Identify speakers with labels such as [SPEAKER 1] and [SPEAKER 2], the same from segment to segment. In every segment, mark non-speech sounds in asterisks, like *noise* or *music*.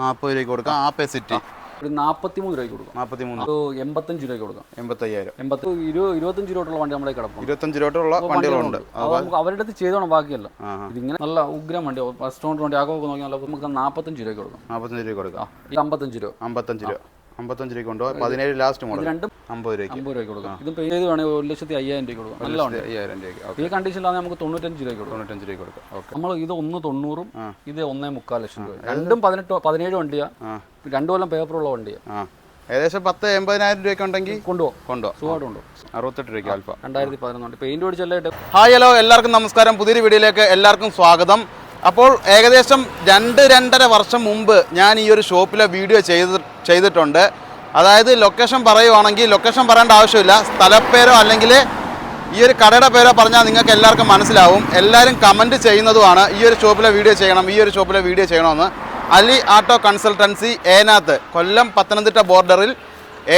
[SPEAKER 1] നാൽപ്പത് രൂപയ്ക്ക് കൊടുക്കാം. Ape City.
[SPEAKER 2] ഒരു നാൽപ്പത്തി മൂന്ന് രൂപയ്ക്ക് കൊടുക്കാം.
[SPEAKER 1] നാൽപ്പത്തി മൂന്ന്
[SPEAKER 2] ഒരു എൺപത്തഞ്ച് രൂപയ്ക്ക് കൊടുക്കാം.
[SPEAKER 1] എൺപത്തയ്യായിരം.
[SPEAKER 2] എൺപത്തി ഇരുപത് ഇരുപത്തഞ്ച് രൂപയുള്ള വണ്ടി നമ്മുടെ കിടപ്പുണ്ട്.
[SPEAKER 1] ഇരുപത്തഞ്ച് രൂപയുള്ള വണ്ടികളുണ്ട്.
[SPEAKER 2] അത് നമുക്ക് അവരുടെ അടുത്ത് ചെയ്തോണം ബാക്കിയല്ല. ഇതിങ്ങനെ നല്ല ഉഗ്രം വണ്ടി. റെസ്റ്റോറന്റ് വണ്ടി ആകെ നോക്കി നല്ല നമുക്ക് നാൽപ്പത്തഞ്ച് രൂപയ്ക്ക് കൊടുക്കാം.
[SPEAKER 1] നാൽപ്പത്തഞ്ച് രൂപ കൊടുക്കാം.
[SPEAKER 2] അമ്പത്തഞ്ച് രൂപ.
[SPEAKER 1] അമ്പത്തഞ്ച് രൂപ. അമ്പത്തഞ്ച് രൂപ കൊണ്ടുപോകാം. പതിനേഴ് ലാസ്റ്റ് മോഡൽ
[SPEAKER 2] രണ്ടും
[SPEAKER 1] അമ്പത് രൂപയ്ക്ക്.
[SPEAKER 2] അമ്പത് രൂപയ്ക്ക് കൊടുക്കാം. ഇതും പേ ചെയ്ത് വേണമെങ്കിൽ ഒരു ലക്ഷത്തി അയ്യായിരം രൂപയ്ക്ക് കൊടുക്കാം. നല്ല
[SPEAKER 1] അയ്യായിരം ഓക്കെ.
[SPEAKER 2] ഈ കണ്ടീഷനിലാണെങ്കിൽ നമുക്ക് തൊണ്ണൂറ്റഞ്ച് കൊടുക്കാം.
[SPEAKER 1] തൊണ്ണൂറ്റഞ്ച് രൂപയ്ക്ക് കൊടുക്കാം. ഓക്കെ.
[SPEAKER 2] നമ്മൾ ഇത് ഒന്ന് തൊണ്ണൂറും ഇത് ഒന്നേ മുക്കാൽ ലക്ഷം രൂപ. രണ്ടും പതിനെട്ട് പതിനേഴ് വണ്ടിയാ.
[SPEAKER 1] ആ.
[SPEAKER 2] രണ്ടു കൊല്ലം പേപ്പറുള്ള വണ്ടിയാ.
[SPEAKER 1] ഏകദേശം പത്ത് എൺപതിനായിരം രൂപയ്ക്ക് ഉണ്ടെങ്കിൽ
[SPEAKER 2] കൊണ്ടുപോകും
[SPEAKER 1] കൊണ്ടുപോകും
[SPEAKER 2] സുഖമായിട്ട് കൊണ്ടുപോകും
[SPEAKER 1] അറുപത്തെട്ട് രൂപയ്ക്ക് ആൽഫ
[SPEAKER 2] രണ്ടായിരത്തി പതിനൊന്നുണ്ട് പെയിന്റ്
[SPEAKER 1] ഹായ് ഹലോ എല്ലാവർക്കും നമസ്കാരം. പുതിയൊരു വീഡിയോയിലേക്ക് എല്ലാവർക്കും സ്വാഗതം. അപ്പോൾ ഏകദേശം രണ്ട് രണ്ടര വർഷം മുമ്പ് ഞാൻ ഈ ഒരു ഷോപ്പിലെ വീഡിയോ ചെയ്ത് ചെയ്തിട്ടുണ്ട്. അതായത് ലൊക്കേഷൻ പറയുവാണെങ്കിൽ ലൊക്കേഷൻ പറയേണ്ട ആവശ്യമില്ല. സ്ഥലപ്പേരോ അല്ലെങ്കിൽ ഈ ഒരു കടയുടെ പേരോ പറഞ്ഞാൽ നിങ്ങൾക്ക് എല്ലാവർക്കും മനസ്സിലാവും. എല്ലാവരും കമന്റ് ചെയ്യുന്നതുമാണ് ഈ ഒരു ഷോപ്പിലെ വീഡിയോ ചെയ്യണം ഈ ഒരു ഷോപ്പിലെ വീഡിയോ ചെയ്യണമെന്ന്. അലി ആട്ടോ കൺസൾട്ടൻസി ഏനാത്ത് കൊല്ലം പത്തനംതിട്ട ബോർഡറിൽ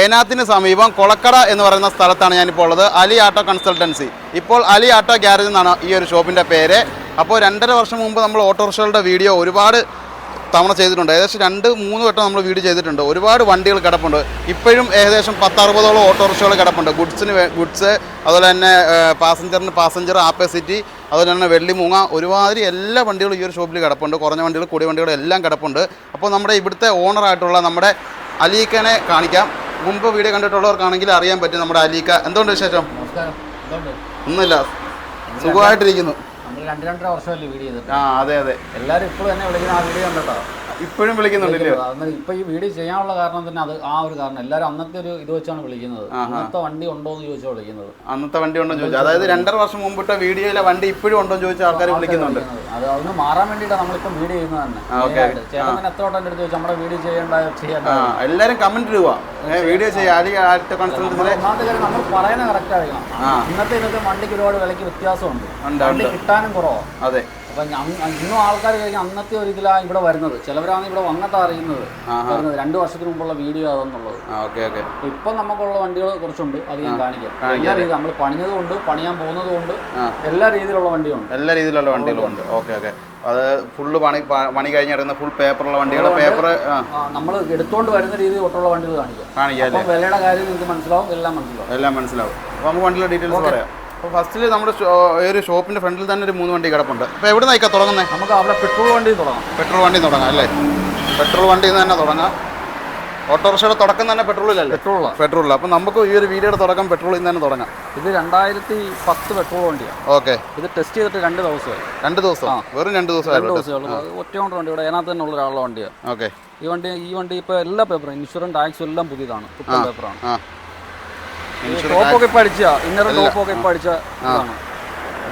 [SPEAKER 1] ഏനാത്തിന് സമീപം കൊളക്കട എന്ന് പറയുന്ന സ്ഥലത്താണ് ഞാനിപ്പോൾ ഉള്ളത്. അലി ആട്ടോ കൺസൾട്ടൻസി. ഇപ്പോൾ അലി ആട്ടോ ഗ്യാരേജ് എന്നാണ് ഈ ഒരു ഷോപ്പിന്റെ പേര്. അപ്പോൾ രണ്ടര വർഷം മുമ്പ് നമ്മൾ ഓട്ടോറിക്ഷകളുടെ വീഡിയോ ഒരുപാട് തവണ ചെയ്തിട്ടുണ്ട്. ഏകദേശം രണ്ട് മൂന്ന് വട്ടം നമ്മൾ വീഡിയോ ചെയ്തിട്ടുണ്ട്. ഒരുപാട് വണ്ടികൾ കിടപ്പുണ്ട്. ഇപ്പോഴും ഏകദേശം പത്തറുപതോളം ഓട്ടോറിക്ഷകൾ കിടപ്പുണ്ട്. ഗുഡ്സിന് ഗുഡ്സ് അതുപോലെ തന്നെ പാസഞ്ചറിന് പാസഞ്ചർ ആപ്പേ സിറ്റി അതുപോലെ തന്നെ വെള്ളിമൂങ്ങ ഒരുമാതിരി എല്ലാ വണ്ടികളും ഈ ഒരു ഷോപ്പിൽ കിടപ്പുണ്ട്. കുറഞ്ഞ വണ്ടികൾ കൂടിയ വണ്ടികളും എല്ലാം കിടപ്പുണ്ട്. അപ്പോൾ നമ്മുടെ ഇവിടുത്തെ ഓണറായിട്ടുള്ള നമ്മുടെ അലീക്കനെ കാണിക്കാം. മുമ്പ് വീഡിയോ കണ്ടിട്ടുള്ളവർക്കാണെങ്കിൽ അറിയാൻ പറ്റും നമ്മുടെ അലീക്ക എന്തുകൊണ്ട് വിശേഷം? ഒന്നുമില്ല. സുഖമായിട്ടിരിക്കുന്നു.
[SPEAKER 2] രണ്ട് രണ്ടര വർഷമല്ലേ വീഡിയോ ചെയ്തിട്ട്
[SPEAKER 1] ആ അതെ അതെ.
[SPEAKER 2] എല്ലാവരും ഇപ്പോഴും തന്നെ വിളിക്കുന്ന ആ വീഡിയോ കണ്ടിട്ടോ
[SPEAKER 1] ഇപ്പോഴും വിളിക്കുന്നുണ്ടല്ലോ?
[SPEAKER 2] ഇപ്പൊ ഈ വീഡിയോ ചെയ്യാനുള്ള കാരണം തന്നെ അത് ആ ഒരു കാരണം. എല്ലാവരും അന്നത്തെ ഒരു ഇത് വെച്ചാണ് വിളിക്കുന്നത്. അന്നത്തെ വണ്ടി ഉണ്ടോ എന്ന് ചോദിച്ചാൽ വിളിക്കുന്നത്.
[SPEAKER 1] അന്നത്തെ വണ്ടി ഉണ്ടോ ചോദിച്ചു. അതായത് രണ്ടര വർഷം മുമ്പിട്ട വീഡിയോയിലെ വണ്ടി ഇപ്പോഴും ഉണ്ടോ എന്ന് ചോദിച്ച ആൾക്കാർ വിളിക്കുന്നുണ്ട്.
[SPEAKER 2] അത് അതിന് മാറാൻ വേണ്ടിയിട്ടാണ് നമ്മളിപ്പം വീഡിയോ ചെയ്യുന്നത് തന്നെ. ചേട്ടൻ തന്നെ എത്ര വട്ടം നമ്മുടെ വീഡിയോ ചെയ്യേണ്ട ചെയ്യേണ്ട.
[SPEAKER 1] എല്ലാവരും എല്ലാരും കമന്റ് ഇടുക. വീഡിയോ ചെയ്യാം
[SPEAKER 2] നമ്മൾ പറയുന്നത് കറക്റ്റ് ആയിരിക്കണം. ഇന്നത്തെ ഇന്നത്തെ വണ്ടിക്ക് ഒരുപാട് വിലയ്ക്ക് വ്യത്യാസമുണ്ട്. വണ്ടി കിട്ടാനും കുറവാണ്
[SPEAKER 1] അതെ.
[SPEAKER 2] അപ്പൊ ഇന്നും ആൾക്കാർ കഴിഞ്ഞ അന്നത്തെ ഒരു ഇതിലാണ് ഇവിടെ വരുന്നത്. ചിലവരാണ് ഇവിടെ വന്നിട്ട് അറിയുന്നത്. വരുന്നത്. രണ്ടു വർഷത്തിന് മുമ്പുള്ള വീഡിയോ അതെന്നുള്ളത്.
[SPEAKER 1] Okay okay.
[SPEAKER 2] ഇപ്പൊ നമുക്കുള്ള വണ്ടികൾ കുറച്ചുണ്ട്. അത് ഞാൻ കാണിക്കാം. എല്ലാ നമ്മൾ പണിഞ്ഞതുകൊണ്ട് പണിയാൻ പോകുന്നതുകൊണ്ട് എല്ലാ രീതിയിലുള്ള വണ്ടിയുണ്ട്
[SPEAKER 1] എല്ലാ രീതിയിലുള്ള വണ്ടികളും ഉണ്ട്. Okay okay. അത് ഫുള്ള് പണി പണി കഴിഞ്ഞിറങ്ങുന്ന ഫുൾ പേപ്പറുള്ള വണ്ടികൾ പേപ്പർ
[SPEAKER 2] നമ്മൾ എടുത്തുകൊണ്ട് വരുന്ന രീതി തൊട്ടുള്ള വണ്ടികൾ കാണിക്കാം.
[SPEAKER 1] കാണിക്കാം
[SPEAKER 2] വിലയുടെ കാര്യം നിങ്ങൾക്ക് മനസ്സിലാവും എല്ലാം മനസ്സിലാവും.
[SPEAKER 1] എല്ലാം മനസ്സിലാവും. അപ്പോൾ നമുക്ക് വണ്ടിയുടെ ഡീറ്റെയിൽസ് പറയാം. അപ്പോൾ ഫസ്റ്റിൽ നമ്മുടെ ഒരു ഷോപ്പിന്റെ ഫ്രണ്ടിൽ തന്നെ ഒരു മൂന്ന് വണ്ടി കിടപ്പുണ്ട്. അപ്പോൾ എവിടെ നിന്നൊക്കെ തുടങ്ങുന്നത്
[SPEAKER 2] നമുക്ക് അവിടെ പെട്രോൾ വണ്ടി തുടങ്ങാം.
[SPEAKER 1] പെട്രോൾ വണ്ടി തുടങ്ങാം അല്ലേ? പെട്രോൾ വണ്ടിയിൽ നിന്ന് തന്നെ തുടങ്ങാം. ഓട്ടോറിക്ഷയുടെ തുടക്കം തന്നെ പെട്രോളിലല്ലേ?
[SPEAKER 2] പെട്രോളാണ്
[SPEAKER 1] പെട്രോളിൽ അപ്പോൾ നമുക്ക് ഈ ഒരു വീഡിയോയുടെ തുടക്കം പെട്രോളിൽ നിന്ന് തന്നെ തുടങ്ങാം.
[SPEAKER 2] ഇത് രണ്ടായിരത്തി പത്ത് പെട്രോൾ വണ്ടിയാണ്
[SPEAKER 1] ഓക്കെ.
[SPEAKER 2] ഇത് ടെസ്റ്റ് ചെയ്തിട്ട് രണ്ട് ദിവസമായി.
[SPEAKER 1] രണ്ട് ദിവസം? വെറും രണ്ട്
[SPEAKER 2] രണ്ട് ദിവസമേ ഉള്ളൂ. അത് ഒറ്റ കൊണ്ട് വണ്ടി ഇവിടെ അതിനകത്ത് തന്നെ ഉള്ള ഒരാളുടെ വണ്ടിയാണ്
[SPEAKER 1] ഓക്കെ.
[SPEAKER 2] ഈ വണ്ടി ഈ വണ്ടി ഇപ്പോൾ എല്ലാ പേപ്പറും ഇൻഷുറൻസ് ടാക്സും എല്ലാം പുതിയതാണ്. പുത്തൻ പേപ്പറാണ്.
[SPEAKER 1] ആ.
[SPEAKER 2] ടോപ്പൊക്കെ ഇപ്പം അടിച്ച ഇന്നർ ടോപ്പൊക്കെ ഇപ്പം അടിച്ച ഇതാണ്.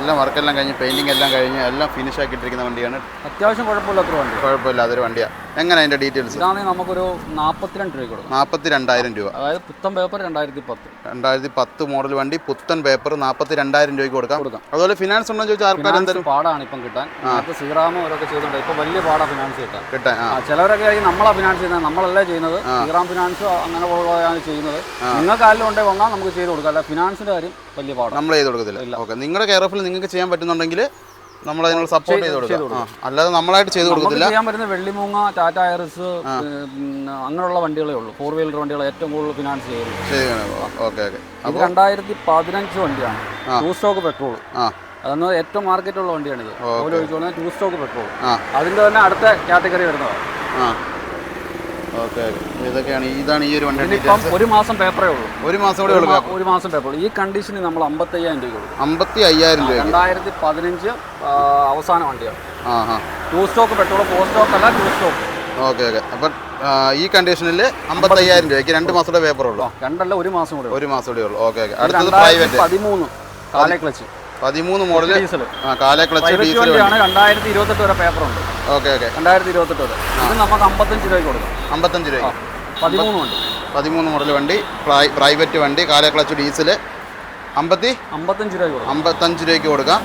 [SPEAKER 1] എല്ലാം വർക്കെല്ലാം കഴിഞ്ഞ് പെയിന്റിംഗ് എല്ലാം കഴിഞ്ഞ് എല്ലാം ഫിനിഷ് ആക്കിയിട്ടിരിക്കുന്ന വണ്ടിയാണ്.
[SPEAKER 2] അത്യാവശ്യം കുഴപ്പമില്ലാത്തൊരു വണ്ടി.
[SPEAKER 1] കുഴപ്പമില്ല അതൊരു വണ്ടിയാണ് എങ്ങനെ അതിന്റെ ഡീറ്റെയിൽസ്
[SPEAKER 2] ഇതാണെങ്കിൽ നമുക്കൊരു നാൽപ്പത്തിരണ്ട് രൂപ കൊടുക്കും.
[SPEAKER 1] നാൽപ്പത്തി രണ്ടായിരം രൂപ.
[SPEAKER 2] അതായത് പുത്തൻ പേപ്പർ രണ്ടായിരത്തി പത്ത്
[SPEAKER 1] രണ്ടായിരത്തി പത്ത് മോഡൽ വണ്ടി പുത്തൻ പേപ്പർ നാൽപ്പത്തി രണ്ടായിരം രൂപയ്ക്ക് കൊടുക്കാം.
[SPEAKER 2] കൊടുക്കാം.
[SPEAKER 1] അതുപോലെ ഫിനാൻസ് ഉണ്ടോ ചോദിച്ചാൽ ആൾക്കാർ
[SPEAKER 2] എന്തായാലും പാടാണ് ഇപ്പം കിട്ടാൻ. നേരത്തെ ശ്രീറാമോ അവരൊക്കെ ചെയ്തിട്ടുണ്ട് ഇപ്പം വലിയ പാടാ ഫിനാൻസ് കിട്ടാൻ.
[SPEAKER 1] കിട്ടാൻ
[SPEAKER 2] ചിലവരൊക്കെ ആയി നമ്മളാ ഫിനാൻസ് ചെയ്യുന്നത് നമ്മളല്ല ചെയ്യുന്നത്. ശ്രീറാം ഫിനാൻസ് അങ്ങനെ ചെയ്യുന്നത്. നിങ്ങൾക്ക് ആരെങ്കിലും ഉണ്ടെങ്കിൽ വന്നാൽ നമുക്ക് ചെയ്ത് കൊടുക്കാം. അല്ല ഫിനാൻസിന്റെ കാര്യം വലിയ പാടാണ്
[SPEAKER 1] നമ്മൾ ചെയ്ത് കൊടുക്കത്തില്ല. ഓക്കെ. നിങ്ങളുടെ കെയർ ഓഫിൽ നിങ്ങൾക്ക് ചെയ്യാൻ പറ്റുന്നുണ്ടെങ്കിൽ നമ്മൾ അതിനുള്ള സപ്പോർട്ട് ചെയ്ത് കൊടുക്കും. അല്ലാതെ നമ്മളായിട്ട് ചെയ്ത്
[SPEAKER 2] കൊടുക്കില്ല
[SPEAKER 1] കൊടുക്കത്തില്ല.
[SPEAKER 2] ചെയ്യാൻ പറ്റുന്ന വെള്ളിമൂങ്ങ ടാറ്റ ഐറിസ് അങ്ങനെയുള്ള വണ്ടികളേ ഉള്ളൂ. ഫോർ വീലർ വണ്ടികൾ ഏറ്റവും കൂടുതൽ ഫിനാൻസ് ചെയ്യുന്നത്.
[SPEAKER 1] Okay okay.
[SPEAKER 2] രണ്ടായിരത്തി പതിനഞ്ച് വണ്ടിയാണ്. ടൂ സ്റ്റോക്ക് പെട്രോൾ അതെന്ന് ഏറ്റവും മാർക്കറ്റുള്ള വണ്ടിയാണിത്. Two stroke petrol. അതിന്റെ തന്നെ അടുത്ത കാറ്റഗറി വരുന്നതാണ്
[SPEAKER 1] ഓക്കെ ഇതൊക്കെയാണ്. ഇതാണ് ഈ ഒരു
[SPEAKER 2] ഇപ്പം ഒരു മാസം പേപ്പറേ ഉള്ളൂ.
[SPEAKER 1] ഒരു മാസം കൂടെ ഉള്ളൂ
[SPEAKER 2] ഒരു മാസം പേപ്പർ ഈ കണ്ടീഷനിൽ നമ്മൾ അമ്പത്തയ്യായിരം രൂപ കൊടുക്കും.
[SPEAKER 1] അമ്പത്തി അയ്യായിരം രൂപ
[SPEAKER 2] രണ്ടായിരത്തി പതിനഞ്ച് അവസാന വണ്ടിയാണ്.
[SPEAKER 1] ആ ആ.
[SPEAKER 2] Two stroke petrol four stroke അല്ല ടൂ സ്റ്റോക്ക്
[SPEAKER 1] ഓക്കെ ഓക്കെ. അപ്പം ഈ കണ്ടീഷനിൽ അമ്പത്തയ്യായിരം രൂപയ്ക്ക് രണ്ട് മാസത്തെ പേപ്പർ ഉള്ളൂ.
[SPEAKER 2] രണ്ടല്ല ഒരു മാസം കൂടെ
[SPEAKER 1] ഒരു മാസം കൂടെ ഉള്ളൂ. Okay okay. അടുത്തത് പ്രൈവറ്റ്
[SPEAKER 2] പതിമൂന്ന് കാലേ ക്ലച്ച്
[SPEAKER 1] പതിമൂന്ന് മോഡൽ
[SPEAKER 2] ഡീസൽ
[SPEAKER 1] ആ കാലേ ക്ലച്ച് ഡീസൽ
[SPEAKER 2] വണ്ടിയാണ് രണ്ടായിരത്തി ഇരുപത്തെട്ട് വരെ പേപ്പർ ഉണ്ട്.
[SPEAKER 1] Okay okay.
[SPEAKER 2] രണ്ടായിരത്തി ഇരുപത്തെട്ട് വരെ ഇത് നമുക്ക് അമ്പത്തഞ്ച് രൂപയ്ക്ക് കൊടുക്കാം.
[SPEAKER 1] അമ്പത്തഞ്ച് രൂപ
[SPEAKER 2] പതിമൂന്ന് വണ്ടി.
[SPEAKER 1] പതിമൂന്ന് മോഡൽ വണ്ടി പ്രൈവറ്റ് വണ്ടി കാലേ ക്ലച്ച് ഡീസൽ അമ്പത്തി?
[SPEAKER 2] അമ്പത്തഞ്ച് രൂപയ്ക്ക്
[SPEAKER 1] അമ്പത്തഞ്ച് രൂപയ്ക്ക് കൊടുക്കാം.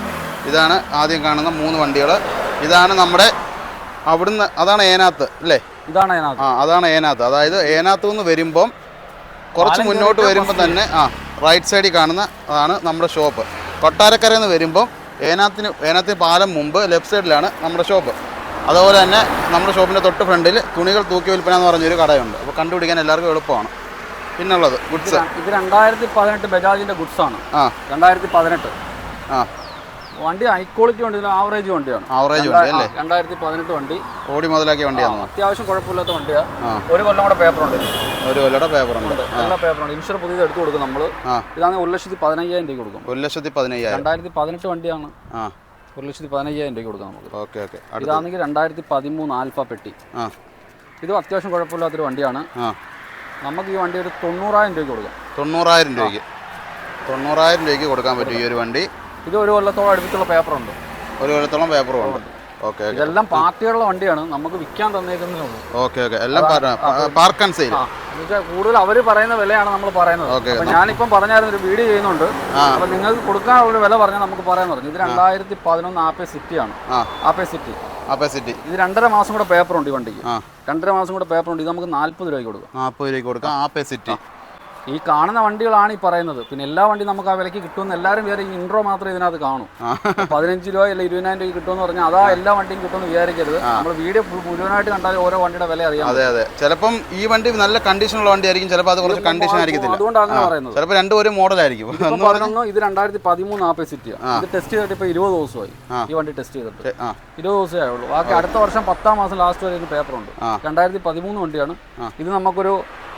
[SPEAKER 1] ഇതാണ് ആദ്യം കാണുന്ന മൂന്ന് വണ്ടികൾ ഇതാണ് നമ്മുടെ അവിടുന്ന് അതാണ് ഏനാത്ത് അല്ലേ?
[SPEAKER 2] ഇതാണ് ഏനാത്ത്.
[SPEAKER 1] ആ അതാണ് ഏനാത്ത്. അതായത് ഏനാത്ത് നിന്ന് വരുമ്പം കുറച്ച് മുന്നോട്ട് വരുമ്പോൾ തന്നെ ആ റൈറ്റ് സൈഡിൽ കാണുന്ന അതാണ് നമ്മുടെ ഷോപ്പ് കൊട്ടാരക്കരയിൽ നിന്ന് വരുമ്പോൾ ഏനാത്തിന് ഏനാത്തിന് പാലം മുമ്പ് ലെഫ്റ്റ് സൈഡിലാണ് നമ്മുടെ ഷോപ്പ് അതുപോലെ തന്നെ നമ്മുടെ ഷോപ്പിന്റെ തൊട്ട് ഫ്രണ്ടിൽ തുണികൾ തൂക്കി വിൽപ്പന എന്ന് പറഞ്ഞൊരു കടയുണ്ട്. അപ്പോൾ കണ്ടുപിടിക്കാൻ എല്ലാവർക്കും എളുപ്പമാണ്. പിന്നുള്ളത് ഗുഡ്സ്
[SPEAKER 2] ഇത് രണ്ടായിരത്തി പതിനെട്ട് ബജാജിന്റെ ഗുഡ്സാണ്
[SPEAKER 1] ആ.
[SPEAKER 2] രണ്ടായിരത്തി പതിനെട്ട്.
[SPEAKER 1] ആ.
[SPEAKER 2] വണ്ടി ഹൈ ക്വാളിറ്റി വണ്ടി ആവറേജ് വണ്ടിയാണ്.
[SPEAKER 1] ആവറേജ് വണ്ടി അല്ലേ?
[SPEAKER 2] രണ്ടായിരത്തി പതിനെട്ട് വണ്ടി.
[SPEAKER 1] ഓടി മുതലാക്കിയ വണ്ടിയാണ്
[SPEAKER 2] അത്യാവശ്യം കുഴപ്പമില്ലാത്ത വണ്ടിയാണ് ഒരു കൊല്ലം കൂടെ പേപ്പർ ഉണ്ട്.
[SPEAKER 1] ഒരു ഉണ്ട്. പേപ്പറുണ്ട്
[SPEAKER 2] എല്ലാ പേപ്പറുണ്ട് ഇൻഷുർ പുതിയത് എടുത്തു കൊടുക്കും നമ്മൾ ഇതാണ് ഒരു ലക്ഷത്തി പതിനയ്യായിരം രൂപ കൊടുക്കും.
[SPEAKER 1] ഒരു ലക്ഷത്തി പതിനയ്യായിരം.
[SPEAKER 2] രണ്ടായിരത്തി പതിനെട്ട് വണ്ടിയാണ്.
[SPEAKER 1] ആ.
[SPEAKER 2] ഒരു ലക്ഷത്തി പതിനയ്യായിരം രൂപ കൊടുക്കാം നമുക്ക്.
[SPEAKER 1] Okay okay.
[SPEAKER 2] ഇതാണെങ്കിൽ രണ്ടായിരത്തി പതിമൂന്ന് ആൽഫ പെട്ടി.
[SPEAKER 1] ഇത്
[SPEAKER 2] ഇതും അത്യാവശ്യം കുഴപ്പമില്ലാത്തൊരു വണ്ടിയാണ്.
[SPEAKER 1] ആ.
[SPEAKER 2] നമുക്ക് ഈ വണ്ടി ഒരു തൊണ്ണൂറായിരം രൂപയ്ക്ക് കൊടുക്കാം.
[SPEAKER 1] തൊണ്ണൂറായിരം രൂപയ്ക്ക്. തൊണ്ണൂറായിരം രൂപയ്ക്ക് കൊടുക്കാൻ പറ്റും ഈ ഒരു വണ്ടി.
[SPEAKER 2] ഇത് ഒരു കൊല്ലത്തോളം അടുപ്പിച്ചുള്ള പേപ്പറുണ്ട്.
[SPEAKER 1] ഒരു കൊല്ലത്തോളം പേപ്പർ ഉണ്ട്. ഓക്കെ
[SPEAKER 2] ഇതെല്ലാം പാർട്ടികളുടെ വണ്ടിയാണ്. നമുക്ക് വിൽക്കാൻ തന്നേക്കുന്നേ ഉള്ളൂ.
[SPEAKER 1] Okay okay. എല്ലാം പാർക്ക് ആൻഡ് സെയിൽ.
[SPEAKER 2] കൂടുതൽ അവർ പറയുന്ന വിലയാണ് നമ്മൾ പറയുന്നത്. അപ്പൊ ഞാനിപ്പം പറഞ്ഞായിരുന്നു ഒരു വീഡിയോ ചെയ്യുന്നുണ്ട്. അപ്പൊ നിങ്ങൾക്ക് കൊടുക്കാൻ ഒരു വില പറഞ്ഞാൽ നമുക്ക് പറയാൻ പറഞ്ഞു. ഇത് രണ്ടായിരത്തി പതിനൊന്ന് ആപ്പെ സിറ്റിയാണ്.
[SPEAKER 1] ആണ്
[SPEAKER 2] ആപ്പെ സിറ്റി.
[SPEAKER 1] Ape city.
[SPEAKER 2] ഇത് രണ്ടര മാസം കൂടെ പേപ്പർ ഉണ്ട് ഈ വണ്ടിക്ക്. രണ്ടര മാസം കൂടെ പേപ്പർ ഉണ്ട് ഇത് നമുക്ക് നാല്പത് രൂപയ്ക്ക് കൊടുക്കാം.
[SPEAKER 1] നാൽപ്പത് രൂപയ്ക്ക് കൊടുക്കാം. Ape City.
[SPEAKER 2] ഈ കാണുന്ന വണ്ടികളാണ് ഈ പറയുന്നത്. പിന്നെ എല്ലാ വണ്ടിയും നമുക്ക് ആ വിലയ്ക്ക് കിട്ടുമെന്ന് എല്ലാവരും വേറെ ഇൻട്രോ മാത്രമേ ഇതിനകത്ത് കാണൂ. പതിനഞ്ച് രൂപ അല്ല ഇരുപതിനായിരം രൂപ കിട്ടുമെന്ന് പറഞ്ഞാൽ അതാ എല്ലാ വണ്ടിയും കിട്ടുമെന്ന് വിചാരിക്കരുത്. നമ്മൾ വീഡിയോ മുഴുവനായിട്ട് കണ്ടാൽ ഓരോ വണ്ടിയുടെ വില അറിയാം
[SPEAKER 1] അതെ അതെ. ചിലപ്പം ഈ വണ്ടി നല്ല കണ്ടീഷനുള്ള വണ്ടി ആയിരിക്കും ചിലപ്പോൾ അത് കുറച്ച് കണ്ടീഷൻ ആയിരിക്കത്തില്ല.
[SPEAKER 2] അതുകൊണ്ടാണ് പറയുന്നത്.
[SPEAKER 1] ചിലപ്പോൾ രണ്ടും ഒരു മോഡൽ
[SPEAKER 2] ആയിരിക്കും പതിനൊന്ന് ഇത് രണ്ടായിരത്തി പതിമൂന്ന് ആപ്പ് സിറ്റിയാണ് ഇത് ടെസ്റ്റ് ചെയ്തിട്ട് ഇപ്പോൾ ഇരുപത് ദിവസമായി. ഈ വണ്ടി ടെസ്റ്റ് ചെയ്തിട്ട്. ഇരുപത് ദിവസമേ ആയുള്ളൂ. ബാക്കി അടുത്ത വർഷം പത്താം മാസം ലാസ്റ്റ് വരെ പേപ്പറുണ്ട്
[SPEAKER 1] ഉണ്ട്.
[SPEAKER 2] രണ്ടായിരത്തി പതിമൂന്ന് വണ്ടിയാണ്. ഇത് നമുക്കൊരു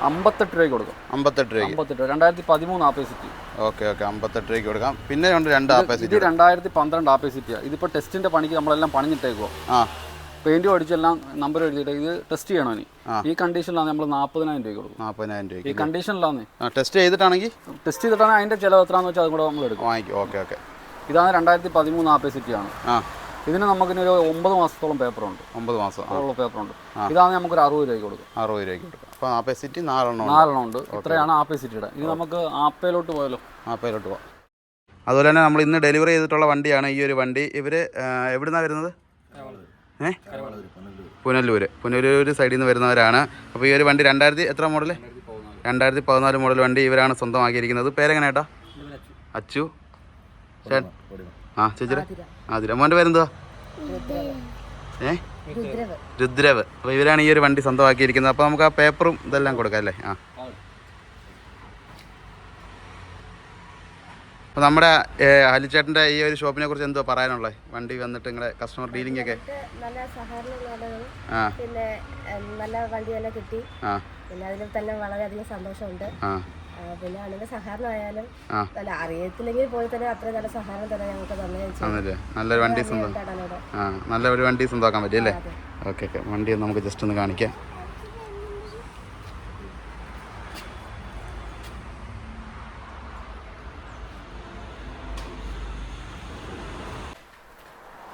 [SPEAKER 2] അമ്പത്തെട്ട് രൂപയ്ക്ക് കൊടുക്കും.
[SPEAKER 1] അമ്പത്തെട്ട് രൂപ
[SPEAKER 2] അമ്പത്തെട്ട് രൂപ. രണ്ടായിരത്തി പതിമൂന്ന് ആപ്പേ സിറ്റി.
[SPEAKER 1] Okay okay. അമ്പത്തെട്ട് രൂപയ്ക്ക് കൊടുക്കാം. പിന്നെ ഉണ്ട് രണ്ട് ആപ്പേ
[SPEAKER 2] ഇത്
[SPEAKER 1] സിറ്റി
[SPEAKER 2] രണ്ടായിരത്തി പന്ത്രണ്ട് ആപ്പേ സിറ്റിയാണ് ഇതിപ്പോൾ ടെസ്റ്റിന്റെ പണിക്ക് നമ്മളെല്ലാം പണിഞ്ഞിട്ടേക്കുമോ
[SPEAKER 1] ആ.
[SPEAKER 2] പെയിന്റ് അടിച്ചെല്ലാം നമ്പർ എഴുതിയിട്ട് ഇത് ടെസ്റ്റ് ചെയ്യണോ ഇനി. ഈ കണ്ടീഷനിലാണ് നമ്മൾ നാൽപ്പതിനായിരം രൂപ കൊടുക്കും
[SPEAKER 1] നാൽപ്പതിനായിരം രൂപ
[SPEAKER 2] ഈ കണ്ടീഷനിലാണ്
[SPEAKER 1] ടെസ്റ്റ് ചെയ്തിട്ടാണെങ്കിൽ
[SPEAKER 2] ടെസ്റ്റ് ചെയ്തിട്ടാണ് അതിന്റെ ചിലവ് എത്രയാണെന്ന് വെച്ചാൽ അതുകൂടെ നമ്മൾ എടുക്കും.
[SPEAKER 1] വാങ്ങിക്കും. Okay okay.
[SPEAKER 2] ഇതാണ് രണ്ടായിരത്തി പതിമൂന്ന് ആപ്പേ സിറ്റിയാണ്.
[SPEAKER 1] ആ.
[SPEAKER 2] ഇതിന് നമുക്കിനി ഒരു ഒമ്പത് മാസത്തോളം പേപ്പറുണ്ട്
[SPEAKER 1] ഒമ്പത് മാസം.
[SPEAKER 2] പേപ്പറുണ്ട് ഇതാണ് നമുക്കൊരു അറുപത് രൂപയ്ക്ക് കൊടുക്കും
[SPEAKER 1] അറുപത് രൂപയ്ക്ക് കൊടുക്കാം. ആപ്പേ സിറ്റി നാലെണ്ണം
[SPEAKER 2] നാലെണ്ണം ഉണ്ട്. ഇത്രയാണ് ആപ്പേ സിറ്റിയുടെ. ഇനി നമുക്ക് ആപ്പയിലോട്ട് പോയാലോ?
[SPEAKER 1] ആപ്പയിലോട്ട് പോവാം. അതുപോലെ തന്നെ നമ്മൾ ഇന്ന് ഡെലിവറി ചെയ്തിട്ടുള്ള വണ്ടിയാണ് ഈ ഒരു വണ്ടി. ഇവർ എവിടുന്നാണ് വരുന്നത്? ഏ? പുനലൂര്. പുനലൂർ സൈഡിൽ നിന്ന് വരുന്നവരാണ്. അപ്പോൾ ഈ ഒരു വണ്ടി രണ്ടായിരത്തി എത്ര മോഡൽ രണ്ടായിരത്തി പതിനാല് മോഡൽ വണ്ടി ഇവരാണ് സ്വന്തമാക്കിയിരിക്കുന്നത്. പേരെങ്ങനെ ഏട്ടാ അച്ചു ആ ചേച്ചിയുടെ ആതിര. മോന്റെ പേരെന്തുവാ? ഏ? രുദ്രവ്. അപ്പോൾ ഇവരാണ് ഈ ഒരു വണ്ടി സ്വന്തമാക്കിയിരിക്കുന്നത്. അപ്പോൾ നമുക്ക് ആ പേപ്പറും ഇതെല്ലാം കൊടുക്കാം അല്ലേ? ആ. അപ്പോൾ നമ്മുടെ ഹലിച്ചേട്ടന്റെ ഈ ഒരു ഷോപ്പിനെ കുറിച്ച് എന്തോ പറയാനുള്ളത്? വണ്ടി വന്നിട്ട് നിങ്ങളുടെ കസ്റ്റമർ ഡീലിംഗ് ഒക്കെ.
[SPEAKER 3] നല്ല പിന്നെ നല്ല വണ്ടി തന്നെ കിട്ടി. പിന്നെ അതിൽ തന്നെ വളരെയധികം സന്തോഷമുണ്ട്. പിന്നെ അണിന്റെ സഹകരണമായാലും
[SPEAKER 1] ആയാലും
[SPEAKER 3] നല്ല അറിയത്തില്ലെങ്കിൽ പോയി തന്നെ അത്രയും നല്ല സഹകരണം തന്നെ ഞങ്ങൾക്ക് തന്നെ
[SPEAKER 1] നല്ലൊരു വണ്ടി ആ നല്ലൊരു വണ്ടി സ്വന്തമാക്കാൻ പറ്റില്ലേ ഓക്കെ ഓക്കെ. വണ്ടി ഒന്ന് നമുക്ക് ജസ്റ്റ് ഒന്ന് കാണിക്കാം.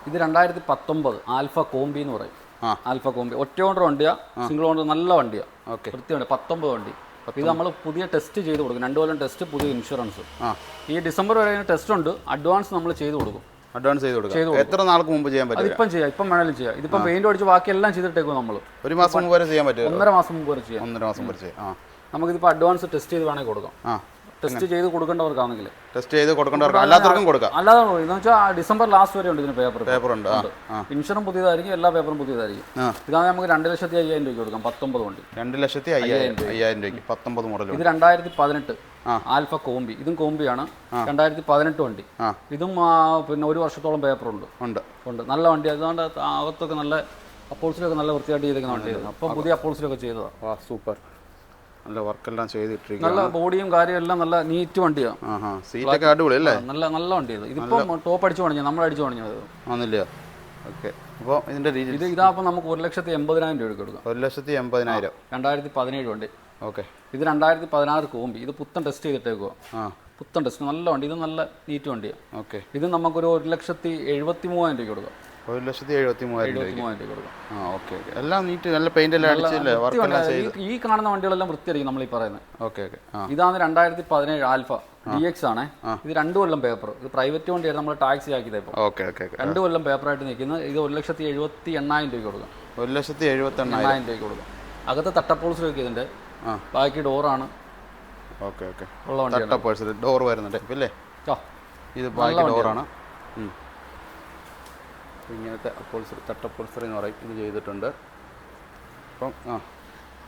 [SPEAKER 2] ഇത് രണ്ടായിരത്തി പത്തൊമ്പത് ആൽഫ കോമ്പി എന്ന് പറയും. ആൽഫ കോമ്പി ഒറ്റ ഓണ്ടർ വണ്ടിയാ സിംഗിൾ ഓണ്ടർ നല്ല വണ്ടിയാ.
[SPEAKER 1] ഓക്കെ.
[SPEAKER 2] വൃത്തിയുണ്ട്. പത്തൊമ്പത് വണ്ടി. ഇത് നമ്മൾ പുതിയ ടെസ്റ്റ് ചെയ്ത് കൊടുക്കും. രണ്ടു കൊല്ലം ടെസ്റ്റ് പുതിയ ഇൻഷുറൻസ് ഈ ഡിസംബർ വരെ ടെസ്റ്റ് ഉണ്ട്. അഡ്വാൻസ് നമ്മൾ ചെയ്ത് കൊടുക്കും.
[SPEAKER 1] അഡ്വാൻസ് ചെയ്ത് കൊടുക്കും. എത്ര നാൾക്ക് മുമ്പ് ചെയ്യാൻ പറ്റും
[SPEAKER 2] ഇപ്പം ചെയ്യാം. ഇപ്പം വേണേലും ചെയ്യാം. ഇതിപ്പം പെയിന്റ് അടിച്ച് ബാക്കിയെല്ലാം ചെയ്തിട്ടേക്കും നമ്മൾ
[SPEAKER 1] ഒരു മാസം മുമ്പ് വരെ ചെയ്യാൻ പറ്റും
[SPEAKER 2] ഒന്നര മാസം മുമ്പ് വരെ ചെയ്യാം.
[SPEAKER 1] ഒന്നര മാസം വരെ ചെയ്യാം. ആ.
[SPEAKER 2] നമുക്കിതിപ്പോൾ അഡ്വാൻസ് ടെസ്റ്റ് ചെയ്ത് വേണമെങ്കിൽ കൊടുക്കാം.
[SPEAKER 1] ആ.
[SPEAKER 2] ടെസ്റ്റ് ചെയ്ത് കൊടുക്കേണ്ടവർക്കാണെങ്കിൽ.
[SPEAKER 1] ടെസ്റ്റ് ചെയ്ത് കൊടുക്കേണ്ടവർക്ക് അല്ലാത്തവർക്കും കൊടുക്കാം.
[SPEAKER 2] അല്ലാതെ എന്ന് വെച്ചാൽ ഡിസംബർ ലാസ്റ്റ് വരെ ഉണ്ട് ഇതിന് പേപ്പർ
[SPEAKER 1] പേപ്പർ ഉണ്ട് ആ ആ.
[SPEAKER 2] ഇൻഷുറും പുതിയതായിരിക്കും എല്ലാ പേപ്പറും പുതിയതായിരിക്കും. ഇതാണ് നമുക്ക് രണ്ട് ലക്ഷത്തി അയ്യായിരം രൂപയ്ക്ക് കൊടുക്കാം പത്തൊമ്പത് വണ്ടി.
[SPEAKER 1] രണ്ട് ലക്ഷത്തി അയ്യായിരം അയ്യായിരം രൂപയ്ക്ക്. പത്തൊമ്പത് മോഡൽ
[SPEAKER 2] ഇത് രണ്ടായിരത്തി പതിനെട്ട്. ആൽഫ കോമ്പി. ഇതും കോമ്പിയാണ്. രണ്ടായിരത്തി പതിനെട്ട് വണ്ടി. ഇതും പിന്നെ ഒരു വർഷത്തോളം പേപ്പർ
[SPEAKER 1] ഉണ്ട്.
[SPEAKER 2] ഉണ്ട്. ഉണ്ട്. നല്ല വണ്ടി. അതുകൊണ്ട് അകത്തൊക്കെ നല്ല അപ്പോൾസിലൊക്കെ നല്ല വൃത്തിയായിട്ട് ചെയ്തേക്കുന്ന വണ്ടിയായിരുന്നു. അപ്പം പുതിയ അപ്പോൾസിലൊക്കെ ചെയ്തതാണ്
[SPEAKER 1] സൂപ്പർ. നല്ല വർക്കെല്ലാം ചെയ്തിട്ടിരിക്കുന്നത്
[SPEAKER 2] നല്ല ബോഡിയും കാര്യവും എല്ലാം നല്ല നീറ്റ് വണ്ടിയാണ്.
[SPEAKER 1] സീറ്റൊക്കെ അടിപൊളി അല്ലേ?
[SPEAKER 2] നല്ല നല്ല വണ്ടിയത് ഇതിപ്പോ ടോപ്പ് അടിച്ചു പണിഞ്ഞത് നമ്മൾ അടിച്ചു പണിഞ്ഞത്
[SPEAKER 1] ആണല്ലേ ഓക്കെ. അപ്പോൾ ഇതിന്റെ
[SPEAKER 2] ഇത് ഇതാകുമ്പോൾ നമുക്ക് ഒരു ലക്ഷത്തി എൺപതിനായിരം രൂപയ്ക്ക് കൊടുക്കാം
[SPEAKER 1] ഒരു ലക്ഷത്തി എൺപതിനായിരം.
[SPEAKER 2] രണ്ടായിരത്തി പതിനേഴ് വണ്ടി.
[SPEAKER 1] ഓക്കെ.
[SPEAKER 2] ഇത് രണ്ടായിരത്തി പതിനാറ് കോമ്പി ഇത് പുത്തൻ ടെസ്റ്റ്
[SPEAKER 1] ചെയ്തിട്ടേക്കോ
[SPEAKER 2] പുത്തൻ ടെസ്റ്റ്. നല്ല വണ്ടി. ഇത് നല്ല നീറ്റ് വണ്ടിയാണ്
[SPEAKER 1] ഓക്കെ.
[SPEAKER 2] ഇത് നമുക്കൊരു ഒരു ലക്ഷത്തി എഴുപത്തി മൂവായിരം രൂപയ്ക്ക് കൊടുക്കാം.
[SPEAKER 1] ഒരു ലക്ഷത്തി എഴുപത്തി മൂവായിരം ആ ഓക്കെ ഓക്കെ. എല്ലാം നീറ്റ് നല്ല പെയിന്റ് എല്ലാം അടിച്ചില്ലേ
[SPEAKER 2] ഈ- കാണുന്ന വണ്ടികളെല്ലാം വൃത്തിയായിരിക്കും നമ്മൾ ഈ പറയുന്നത്
[SPEAKER 1] ഓക്കെ. ഓക്കെ
[SPEAKER 2] ഇതാണ് രണ്ടായിരത്തി പതിനേഴ് ആൽഫ ഡി എക്സ് ആണ്. ഇത് രണ്ടു കൊല്ലം പേപ്പർ ഇത് പ്രൈവറ്റ് വണ്ടിയാണ് നമ്മൾ ടാക്സി ആക്കിയത് ഇപ്പോൾ
[SPEAKER 1] ഓക്കെ ഓക്കെ.
[SPEAKER 2] രണ്ടു കൊല്ലം പേപ്പറായിട്ട് നിൽക്കുന്നത്. ഇത് ഒരു ലക്ഷത്തി എഴുപത്തി എണ്ണായിരം രൂപയ്ക്ക് കൊടുക്കാം.
[SPEAKER 1] ഒരു ലക്ഷത്തി എഴുപത്തി എണ്ണായിരം.
[SPEAKER 2] രൂപയ്ക്ക് കൊടുക്കാം. അകത്ത് തട്ടപ്പോൾസ്
[SPEAKER 1] ഇതിന്റെ
[SPEAKER 2] ബാക്കി ഡോറാണ്
[SPEAKER 1] ഓക്കെ ഓക്കെ.
[SPEAKER 2] ഉള്ള
[SPEAKER 1] വണ്ടി ഡോർ വരുന്നുണ്ട്.
[SPEAKER 2] ഇല്ലേ
[SPEAKER 1] ഇത് ബാക്കി ഡോറാണ് ഇങ്ങനത്തെ അപ്പോൾസറി തട്ടപ്പോൾസറി എന്ന് പറയും. ഇത് ചെയ്തിട്ടുണ്ട്. അപ്പം ആ.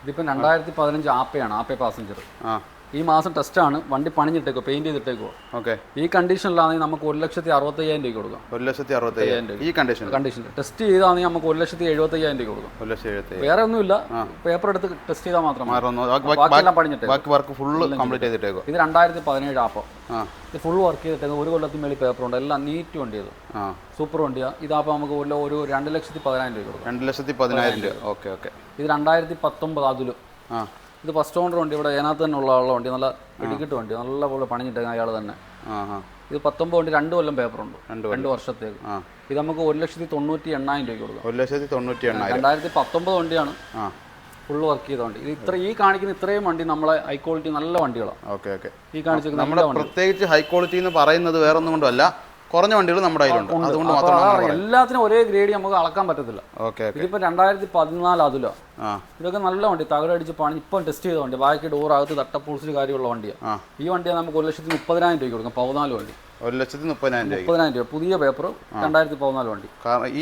[SPEAKER 2] ഇതിപ്പം രണ്ടായിരത്തി പതിനഞ്ച് ആപ്പയാണ് ആപ്പേ പാസഞ്ചർ
[SPEAKER 1] ആ.
[SPEAKER 2] ഈ മാസം ടെസ്റ്റാണ് വണ്ടി പണിഞ്ഞിട്ടേക്കോ പെയിന്റ് ചെയ്തിട്ടേക്കോ.
[SPEAKER 1] ഓക്കെ
[SPEAKER 2] ഈ കണ്ടീഷനിലാണെങ്കിൽ നമുക്ക് ഒരു ലക്ഷത്തി അറുപത്തയ്യായിരം രൂപ കൊടുക്കാം.
[SPEAKER 1] ഒരു ലക്ഷത്തി അറുപത്തയ്യായിരം ഈ കണ്ടീഷൻ
[SPEAKER 2] കണ്ടീഷൻ ടെസ്റ്റ് ചെയ്താണെങ്കിൽ നമുക്ക് ഒരു ലക്ഷത്തി എഴുപത്തയ്യായിരം രൂപ കൊടുക്കാം.
[SPEAKER 1] ഒരു ലക്ഷത്തി എഴുപത്തി
[SPEAKER 2] വേറെ ഒന്നുമില്ല. പേപ്പർ എടുത്ത് ടെസ്റ്റ് ചെയ്താൽ മാത്രം പണിഞ്ഞിട്ട്
[SPEAKER 1] ബാക്കി വർക്ക് ഫുൾ കംപ്ലീറ്റ് ചെയ്തിട്ടേക്കോ.
[SPEAKER 2] ഇത് രണ്ടായിരത്തി പതിനേഴ് ആപ്പോ ഇത് ഫുൾ വർക്ക് ചെയ്തിട്ടുണ്ട് ഒരു കൊല്ലത്തിന് മേളിൽ പേപ്പർ ഉണ്ട്. എല്ലാം നീറ്റ് വണ്ടി ഇത്. സൂപ്പർ വണ്ടിയാ. ഇതാപ്പോൾ നമുക്ക് ഒരു രണ്ട് ലക്ഷത്തി പതിനായിരം രൂപ കൊടുക്കാം.
[SPEAKER 1] രണ്ട് ലക്ഷത്തി പതിനായിരം രൂപ. ഓക്കെ ഓക്കെ
[SPEAKER 2] ഇത് രണ്ടായിരത്തി പത്തൊമ്പത് അതിലും ഇത് ഫസ്റ്റ് ഓണർ വണ്ടി ഇവിടെ അതിനകത്ത് തന്നെ ഉള്ള ആളുടെ വണ്ടി നല്ല ഇടിക്കിട്ട് വണ്ടി നല്ല പോലെ പണിഞ്ഞിട്ടേക്കാം അയാൾ തന്നെ. ഇത് പത്തൊമ്പത് വണ്ടി രണ്ട് കൊല്ലം പേപ്പർ ഉണ്ട്.
[SPEAKER 1] രണ്ട്
[SPEAKER 2] വർഷത്തേക്ക്. ഇത് നമുക്ക് ഒരു ലക്ഷത്തി തൊണ്ണൂറ്റി എണ്ണായിരം രൂപയ്ക്ക് കൊടുക്കാം.
[SPEAKER 1] ഒരു ലക്ഷത്തി തൊണ്ണൂറ്റി എണ്ണായിരം.
[SPEAKER 2] രണ്ടായിരത്തി പത്തൊമ്പത് വണ്ടിയാണ്. ഫുള്ള് വർക്ക് ചെയ്ത വണ്ടി. ഇത് ഇത്ര ഈ കാണിക്കുന്ന ഇത്രയും വണ്ടി നമ്മളെ ഹൈ ക്വാളിറ്റി നല്ല വണ്ടികളാണ്
[SPEAKER 1] ഓക്കെ ഓക്കെ.
[SPEAKER 2] ഈ കാണിച്ചിരിക്കുന്ന
[SPEAKER 1] പ്രത്യേകിച്ച് ഹൈ ക്വാളിറ്റി എന്ന് പറയുന്നത് വേറെ ഒന്നും കൊണ്ടല്ല കുറഞ്ഞ വണ്ടികൾ നമ്മുടെ കയ്യിലുണ്ട്. അതുകൊണ്ട് മാത്രമാണ്
[SPEAKER 2] എല്ലാത്തിനും ഒരേ ഗ്രേഡ് നമുക്ക് അളക്കാൻ പറ്റത്തില്ല.
[SPEAKER 1] ഓക്കെ
[SPEAKER 2] ഇതിപ്പോൾ രണ്ടായിരത്തി പതിനാല് അതിലോ? ഇതൊക്കെ നല്ല വണ്ടി. തകടടിച്ച് പണി ഇപ്പം ടെസ്റ്റ് ചെയ്ത വണ്ടി. ബാക്കി ഡോറകത്ത് തട്ടപ്പൂൾസിൽ കാര്യമുള്ള വണ്ടിയാണ് ഈ വണ്ടി നമുക്ക് ഒരു ലക്ഷത്തി മുപ്പതിനായിരം രൂപയ്ക്ക് കൊടുക്കാം. പതിനാല് വണ്ടി.
[SPEAKER 1] ഒരു ലക്ഷത്തി മുപ്പതിനായിരം രൂപ
[SPEAKER 2] മുപ്പതിനായിരം രൂപ. പുതിയ പേപ്പർ രണ്ടായിരത്തി പതിനാല് വണ്ടി.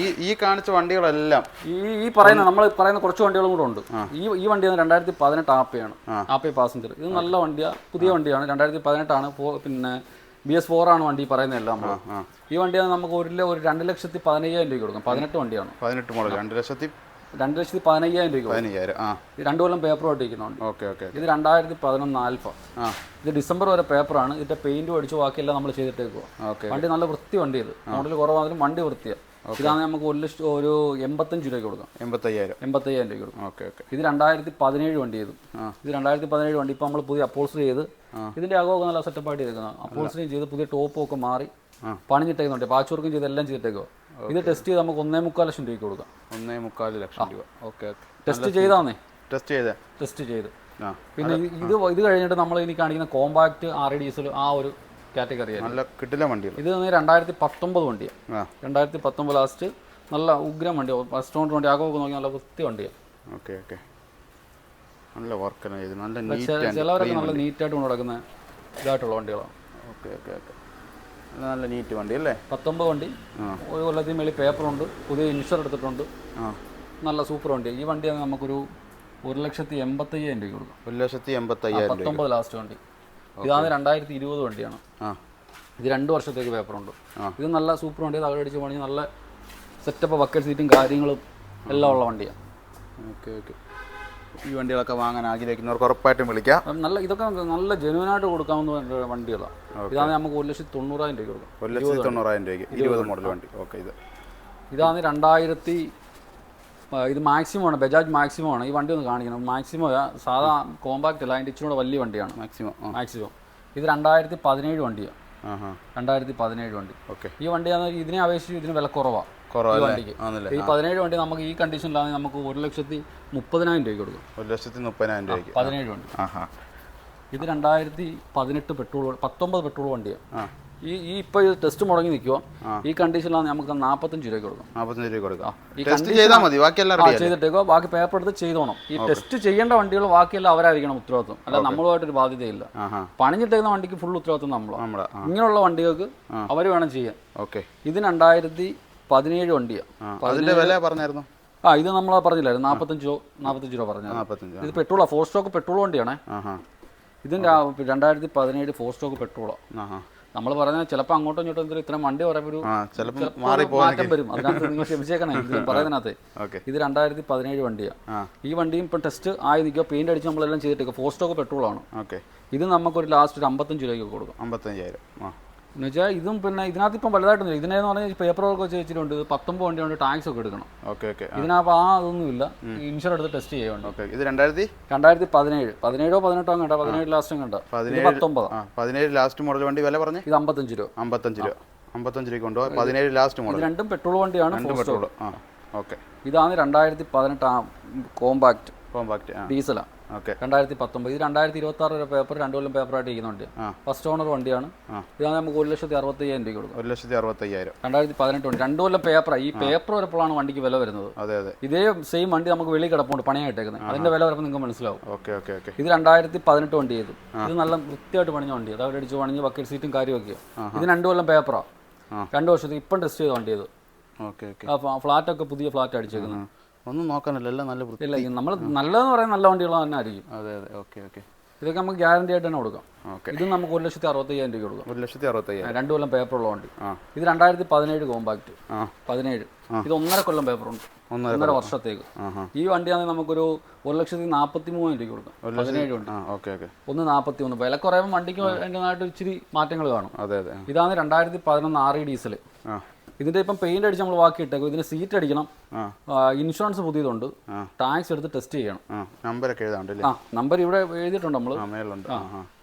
[SPEAKER 1] ഈ ഈ കാണിച്ച വണ്ടികളെല്ലാം
[SPEAKER 2] ഈ ഈ പറയുന്ന നമ്മൾ പറയുന്ന കുറച്ച് വണ്ടികളും കൂടെ ഉണ്ട്. ഈ ഈ വണ്ടി രണ്ടായിരത്തി പതിനെട്ട് ആപ്പയാണ് ആപ്പ പാസഞ്ചർ. ഇത് നല്ല വണ്ടിയാണ് പുതിയ വണ്ടിയാണ്. രണ്ടായിരത്തി പതിനെട്ടാണ്. പിന്നെ ബി എസ് ഫോർ ആണ് വണ്ടി പറയുന്നത് എല്ലാം നമ്മൾ ഈ വണ്ടിയാണ് നമുക്ക് ഒരു ഒരു രണ്ട് ലക്ഷത്തി പതിനയ്യായിരം രൂപ കൊടുക്കും. പതിനെട്ട് വണ്ടിയാണ്.
[SPEAKER 1] പതിനെട്ട് മോഡൽ രണ്ട് ലക്ഷത്തി
[SPEAKER 2] രണ്ട് ലക്ഷത്തി പതിനയ്യായിരം രൂപ.
[SPEAKER 1] പതിനയ്യായിരം ആ.
[SPEAKER 2] ഇത് രണ്ട് കൊല്ലം പേപ്പർ ഓട്ടിരിക്കുന്ന വണ്ടി.
[SPEAKER 1] ഓക്കെ ഓക്കെ
[SPEAKER 2] ഇത് രണ്ടായിരത്തി പതിനൊന്ന് ആൽഫ. ഇത് ഡിസംബർ വരെ പേപ്പറാണ് ഇതിന്റെ പെയിന്റ് അടിച്ചു ബാക്കിയെല്ലാം നമ്മൾ ചെയ്തിട്ടേക്കുക
[SPEAKER 1] ഓക്കെ.
[SPEAKER 2] വണ്ടി നല്ല വൃത്തി വണ്ടി ഇത് മോഡൽ കുറവാണെങ്കിലും വണ്ടി വൃത്തിയാണ് ഇതാണ് നമുക്ക് ഒരു ലക്ഷം ഒരു എൺപത്തഞ്ച് രൂപയ്ക്ക് കൊടുക്കാം.
[SPEAKER 1] എൺപത്തയ്യായിരം.
[SPEAKER 2] എൺപത്തയ്യായിരം രൂപയ്ക്ക് കൊടുക്കാം.
[SPEAKER 1] Okay okay.
[SPEAKER 2] ഇത് രണ്ടായിരത്തി പതിനേഴ് വണ്ടി ചെയ്തു. ഇത് രണ്ടായിരത്തി പതിനേഴ് വണ്ടി ഇപ്പോൾ നമ്മൾ പുതിയ അപ്പോൾസറി ചെയ്ത് ഇതിന്റെ അകമൊക്കെ നല്ല സെറ്റപ്പ് ആയിട്ട് ഇരിക്കുന്നത് അപ്പോൾസറിയും ചെയ്ത് പുതിയ ടോപ്പും ഒക്കെ മാറി. പണിഞ്ഞിട്ടേക്കുന്നുണ്ട്. പാച്ച് വർക്കും ചെയ്ത് എല്ലാം ചെയ്തിട്ടേക്കോ ഇത് ടെസ്റ്റ് ചെയ്ത് നമുക്ക് ഒന്നേ മുക്കാൽ ലക്ഷം രൂപയ്ക്ക് കൊടുക്കാം.
[SPEAKER 1] ഒന്നേ മുക്കാൽ ലക്ഷം രൂപ. ഓക്കെ
[SPEAKER 2] ടെസ്റ്റ് ചെയ്താന്നേ?
[SPEAKER 1] ടെസ്റ്റ് ചെയ്ത്?
[SPEAKER 2] ടെസ്റ്റ് ചെയ്ത്. പിന്നെ ഇത് ഇത് ഇത് കഴിഞ്ഞിട്ട് നമ്മൾ ഇനി കാണിക്കുന്ന കോമ്പാക്ട് ആർ ഡീസൽ ആ ഒരു കാറ്റഗറിയാണ്
[SPEAKER 1] നല്ല കിട്ടില്ല വണ്ടി
[SPEAKER 2] ഇത് രണ്ടായിരത്തി പത്തൊമ്പത് വണ്ടിയാണ് രണ്ടായിരത്തി പത്തൊമ്പത് ലാസ്റ്റ് നല്ല ഉഗ്രം വണ്ടിയാണ് ഫസ്റ്റ് ഓണർ വണ്ടി ആകെ നോക്കി നല്ല വൃത്തി വണ്ടിയാണ്
[SPEAKER 1] ഓക്കെ ഓക്കെ. നല്ല വർക്ക് ഇത്. നല്ല
[SPEAKER 2] ചിലവരൊക്കെ നല്ല നീറ്റായിട്ട് കൊണ്ട് നടക്കുന്ന ഇതായിട്ടുള്ള വണ്ടികളാണ്
[SPEAKER 1] ഓക്കെ ഓക്കെ ഓക്കെ. നല്ല നീറ്റ് വണ്ടി അല്ലേ?
[SPEAKER 2] പത്തൊമ്പത് വണ്ടി. ഒരു കൊല്ലത്തിന് മേളിൽ പേപ്പറുണ്ട് പുതിയ ഇൻഷുർ എടുത്തിട്ടുണ്ട്. നല്ല സൂപ്പർ വണ്ടി ഈ വണ്ടി നമുക്കൊരു ഒരു ലക്ഷത്തി എൺപത്തയ്യായിരം രൂപ കൊടുക്കും.
[SPEAKER 1] ഒരു ലക്ഷത്തി എൺപത്തയ്യായിരം
[SPEAKER 2] പത്തൊമ്പത് ലാസ്റ്റ് വണ്ടി. ഇതാണ് രണ്ടായിരത്തി ഇരുപത് വണ്ടിയാണ്. ഇത് രണ്ട് വർഷത്തേക്ക് പേപ്പറുണ്ട്.
[SPEAKER 1] ഉണ്ട്
[SPEAKER 2] ഇത് നല്ല സൂപ്പർ വണ്ടി തകടടിച്ച് പണി നല്ല സെറ്റപ്പ് ബക്കറ്റ് സീറ്റും കാര്യങ്ങളും എല്ലാം ഉള്ള വണ്ടിയാണ്
[SPEAKER 1] ഓക്കെ ഓക്കെ. ഈ വണ്ടികളൊക്കെ വാങ്ങാൻ ആഗ്രഹിക്കുന്നവർക്ക് ഉറപ്പായിട്ടും വിളിക്കാം.
[SPEAKER 2] നല്ല ഇതൊക്കെ നല്ല ജനുവനായിട്ട് കൊടുക്കാവുന്ന വണ്ടികളാണ് ഇതാണ് നമുക്ക് ഒരു ലക്ഷത്തി തൊണ്ണൂറായിരം രൂപ കൊടുക്കാം.
[SPEAKER 1] ഒരു ലക്ഷത്തി തൊണ്ണൂറായിരം രൂപയ്ക്ക്. ഇരുപത് മോഡൽ വണ്ടി. ഓക്കെ ഇത്.
[SPEAKER 2] ഇതാണ് രണ്ടായിരത്തി ഇത് മാക്സിമം ആണ് ബജാജ് മാക്സിമം ആണ് ഈ വണ്ടി ഒന്ന് കാണിക്കണം. മാക്സിമം സാധാ കോമ്പാക്റ്റ് അല്ല അതിന്റെ ഇച്ചിരി കൂടെ വലിയ വണ്ടിയാണ്.
[SPEAKER 1] മാക്സിമം
[SPEAKER 2] മാക്സിമോ ഇത് രണ്ടായിരത്തി പതിനേഴ് വണ്ടിയാണ് രണ്ടായിരത്തി പതിനേഴ് വണ്ടി.
[SPEAKER 1] ഓക്കെ.
[SPEAKER 2] ഈ വണ്ടിയാണ് ഇതിനെ അപേക്ഷിച്ച് ഇതിന് വില കുറവാണ്. ഈ പതിനേഴ് വണ്ടി നമുക്ക് ഈ കണ്ടീഷനിലാണെങ്കിൽ നമുക്ക് ഒരു ലക്ഷത്തി മുപ്പതിനായിരം രൂപയ്ക്ക് കൊടുക്കും.
[SPEAKER 1] ഒരു ലക്ഷത്തി മുപ്പതിനായിരം രൂപയ്ക്ക്.
[SPEAKER 2] പതിനേഴ് വണ്ടി. ഇത് രണ്ടായിരത്തി പതിനെട്ട് പെട്രോൾ പത്തൊമ്പത് പെട്രോൾ വണ്ടിയാണ് ഈ ഈ ഇപ്പോൾ ടെസ്റ്റ് മുടങ്ങി നിൽക്കുക ഈ കണ്ടീഷനിലാണ് നമുക്ക് നാൽപ്പത്തഞ്ച് രൂപയ്ക്ക് കൊടുക്കും.
[SPEAKER 1] നാൽപ്പത്തഞ്ച് രൂപ കൊടുക്കാം. ടെസ്റ്റ് ചെയ്താൽ മതി ബാക്കിയെല്ലാം
[SPEAKER 2] ചെയ്തിട്ടേക്കോ ബാക്കി പേപ്പർ എടുത്ത് ചെയ്തോണം. ഈ ടെസ്റ്റ് ചെയ്യേണ്ട വണ്ടികൾ ബാക്കിയെല്ലാം അവരായിരിക്കണം ഉത്തരവാദിത്വം. അല്ല നമ്മളുമായിട്ടൊരു ബാധ്യതയില്ല. പണിഞ്ഞിട്ടേക്കുന്ന വണ്ടിക്ക് ഫുൾ ഉത്തരവാദിത്വം നമ്മളാണ് ഇങ്ങനെയുള്ള വണ്ടികൾക്ക് അവർ വേണം ചെയ്യാൻ.
[SPEAKER 1] ഓക്കെ.
[SPEAKER 2] ഇത് രണ്ടായിരത്തി പതിനേഴ് വണ്ടിയാണ്
[SPEAKER 1] ആ അതിന്റെ വില പറഞ്ഞായിരുന്നു?
[SPEAKER 2] ആ ഇത് നമ്മൾ പറഞ്ഞില്ലായിരുന്നു. നാൽപ്പത്തഞ്ച് രൂപ നാൽപ്പത്തഞ്ച് രൂപ
[SPEAKER 1] പറഞ്ഞു
[SPEAKER 2] ഇത് പെട്രോളാണ് ഫോർ സ്റ്റോക്ക് പെട്രോൾ വണ്ടിയാണേ. ഇതിന്റെ രണ്ടായിരത്തി പതിനേഴ് ഫോർ സ്റ്റോക്ക് പെട്രോളാണ് നമ്മൾ പറഞ്ഞ ചിലപ്പോ അങ്ങോട്ടും ഇങ്ങോട്ടും ഇത്ര വണ്ടി പറയുമ്പോൾ ഒരു മാറ്റം വരും. അതിനകത്ത് നിങ്ങൾ ക്ഷമിച്ചേക്കണേ. ഇത് പറയുന്നതിനകത്ത് ഇത് രണ്ടായിരത്തി പതിനേഴ് വണ്ടിയാണ് ഈ വണ്ടിയും ഇപ്പം ടെസ്റ്റ് ആയി നിൽക്കുക പെയിന്റ് അടിച്ച് നമ്മളെല്ലാം ചെയ്തിട്ടേക്കുക ഫോർ സ്റ്റോക്ക് പെട്രോളാണ്
[SPEAKER 1] ഓക്കെ.
[SPEAKER 2] ഇത് നമുക്കൊരു ലാസ്റ്റ് ഒരു അമ്പത്തഞ്ച് രൂപയ്ക്ക് കൊടുക്കും.
[SPEAKER 1] അമ്പത്തഞ്ചായിരം. ആ.
[SPEAKER 2] എന്ന് വെച്ചാൽ ഇതും പിന്നെ ഇതിനകത്ത് ഇപ്പം വലുതായിട്ടൊന്നും ഇതിനെന്ന് പറഞ്ഞാൽ പേപ്പർ വർക്ക് വെച്ച് വെച്ചിട്ടുണ്ട്. പത്തൊമ്പത് വണ്ടിയുണ്ട് ടാക്സ് ഒക്കെ എടുക്കണം.
[SPEAKER 1] Okay okay.
[SPEAKER 2] ഇതിനകത്ത് ആ അതൊന്നുമില്ല. ഇൻഷുർ എടുത്ത് ടെസ്റ്റ് ചെയ്യുന്നുണ്ട്
[SPEAKER 1] ഓക്കെ ഇത് രണ്ടായിരത്തി?
[SPEAKER 2] രണ്ടായിരത്തി പതിനേഴ്. പതിനേഴോ പതിനെട്ടോ കണ്ട. പതിനേഴ് ലാസ്റ്റും കണ്ട. പത്തൊമ്പത്.
[SPEAKER 1] പതിനേഴ് ലാസ്റ്റ് മോഡൽ വണ്ടി വില പറഞ്ഞു?
[SPEAKER 2] ഇത് അമ്പത്തഞ്ച് രൂപ.
[SPEAKER 1] അമ്പത്തഞ്ച് രൂപ. അമ്പത്തഞ്ച് രൂപ കൊണ്ടുപോകാം പതിനേഴ് ലാസ്റ്റ് മോഡൽ
[SPEAKER 2] രണ്ടും പെട്രോൾ വണ്ടിയാണ്
[SPEAKER 1] രണ്ട്. പെട്രോൾ ആ ഓക്കെ.
[SPEAKER 2] ഇതാണ് രണ്ടായിരത്തി പതിനെട്ട് ആ. കോമ്പാക്ട്
[SPEAKER 1] കോമ്പാക്ട്
[SPEAKER 2] ഡീസലാണ് രണ്ടായിരത്തി പത്തൊമ്പത് ഇത് രണ്ടായിരത്തി ഇരുപത്തി ആറ് വരെ പേപ്പർ രണ്ടു കൊല്ലം പേപ്പറായിട്ട് ഇരിക്കുന്നുണ്ട്. ഫസ്റ്റ് ഓണർ വണ്ടിയാണ്. ഇതാണ് നമുക്ക് ഒരു ലക്ഷത്തി അറുപത്തി അയ്യായിരം രൂപ കൊടുക്കും.
[SPEAKER 1] ഒരു ലക്ഷത്തി അറുപത്തി അയ്യായിരം
[SPEAKER 2] രണ്ടായിരത്തി പതിനെട്ട് വണ്ടി. രണ്ടു കൊല്ലം പേപ്പർ ഈ പേപ്പർ വരപ്പോഴാണ് വണ്ടിക്ക് വില വരുന്നത്.
[SPEAKER 1] അതെ അതെ.
[SPEAKER 2] ഇതേ സെയിം വണ്ടി നമുക്ക് വെളി കിടപ്പുണ്ട് പണിയായിട്ടേക്കുന്നത് അതിന്റെ വില വരുമ്പോൾ നിങ്ങൾക്ക് മനസ്സിലാവും.
[SPEAKER 1] Okay okay okay.
[SPEAKER 2] ഇത് രണ്ടായിരത്തി പതിനെട്ട് വണ്ടി ചെയ്തു ഇത് നല്ല വൃത്തിയായിട്ട് പണിഞ്ഞ വണ്ടി അത് അടിച്ച് പണിഞ്ഞ് ബക്കറ്റ് സീറ്റും കാര്യമൊക്കെ ഇത് രണ്ടു കൊല്ലം പേപ്പറാണ് രണ്ടു വർഷത്തിൽ ഇപ്പം ടെസ്റ്റ് ചെയ്ത വണ്ടി ചെയ്തു
[SPEAKER 1] ഓക്കെ ഓക്കെ.
[SPEAKER 2] ആ ഫ്ലാറ്റൊക്കെ പുതിയ ഫ്ലാറ്റ് അടിച്ചേക്കുന്നത്
[SPEAKER 1] ഒന്നും നോക്കാനല്ല എല്ലാം നല്ല വൃത്തി.
[SPEAKER 2] ഇല്ല നമ്മൾ നല്ലതെന്ന് പറയാൻ നല്ല വണ്ടികൾ തന്നെ ആയിരിക്കും.
[SPEAKER 1] അതെ അതെ. Okay okay.
[SPEAKER 2] ഇതൊക്കെ നമുക്ക് ഗ്യാരണ്ടി ആയിട്ട് തന്നെ കൊടുക്കാം.
[SPEAKER 1] ഓക്കെ.
[SPEAKER 2] ഇത് നമുക്ക് ഒരു ലക്ഷത്തി അറുപത്തയ്യായിരം രൂപ കൊടുക്കാം.
[SPEAKER 1] ഒരു ലക്ഷത്തി അറുപത്തയ്യായിരം.
[SPEAKER 2] രണ്ട് കൊല്ലം പേപ്പർ ഉള്ള വണ്ടി.
[SPEAKER 1] ആ.
[SPEAKER 2] ഇത് രണ്ടായിരത്തി പതിനേഴ് കോമ്പാക്ട്
[SPEAKER 1] ആ.
[SPEAKER 2] പതിനേഴ്. ഇത് ഒന്നര കൊല്ലം പേപ്പറുണ്ട്
[SPEAKER 1] ഒന്നര
[SPEAKER 2] ഒന്നര വർഷത്തേക്ക്.
[SPEAKER 1] ആഹാ
[SPEAKER 2] ഈ വണ്ടിയാണെങ്കിൽ നമുക്കൊരു ഒരു ലക്ഷത്തി നാൽപ്പത്തി മൂവായിരം രൂപ കൊടുക്കാം പതിനേഴ് വണ്ടി.
[SPEAKER 1] ആ ഓക്കെ ഓക്കെ.
[SPEAKER 2] ഒന്ന് നാൽപ്പത്തി ഒന്ന് വില കുറയുമ്പോൾ വണ്ടിക്ക് അതിന്റെതായിട്ട് ഇച്ചിരി മാറ്റങ്ങൾ കാണും.
[SPEAKER 1] അതെ അതെ.
[SPEAKER 2] ഇതാണ് രണ്ടായിരത്തി പതിനൊന്ന് ആർ ഇ ഡീസൽ
[SPEAKER 1] ആ.
[SPEAKER 2] ഇതിന്റെ ഇപ്പം പെയിന്റ് അടിച്ച് നമ്മൾ ബാക്കി ഇട്ടേക്കും. ഇതിന് സീറ്റ് അടിക്കണം. ഇൻഷുറൻസ് പുതിയതുണ്ട് ടാക്സ് എടുത്ത് ടെസ്റ്റ് ചെയ്യണം.
[SPEAKER 1] നമ്പറൊക്കെ എഴുതാണ്ടല്ലേ
[SPEAKER 2] ആ നമ്പർ ഇവിടെ എഴുതിയിട്ടുണ്ട് നമ്മൾ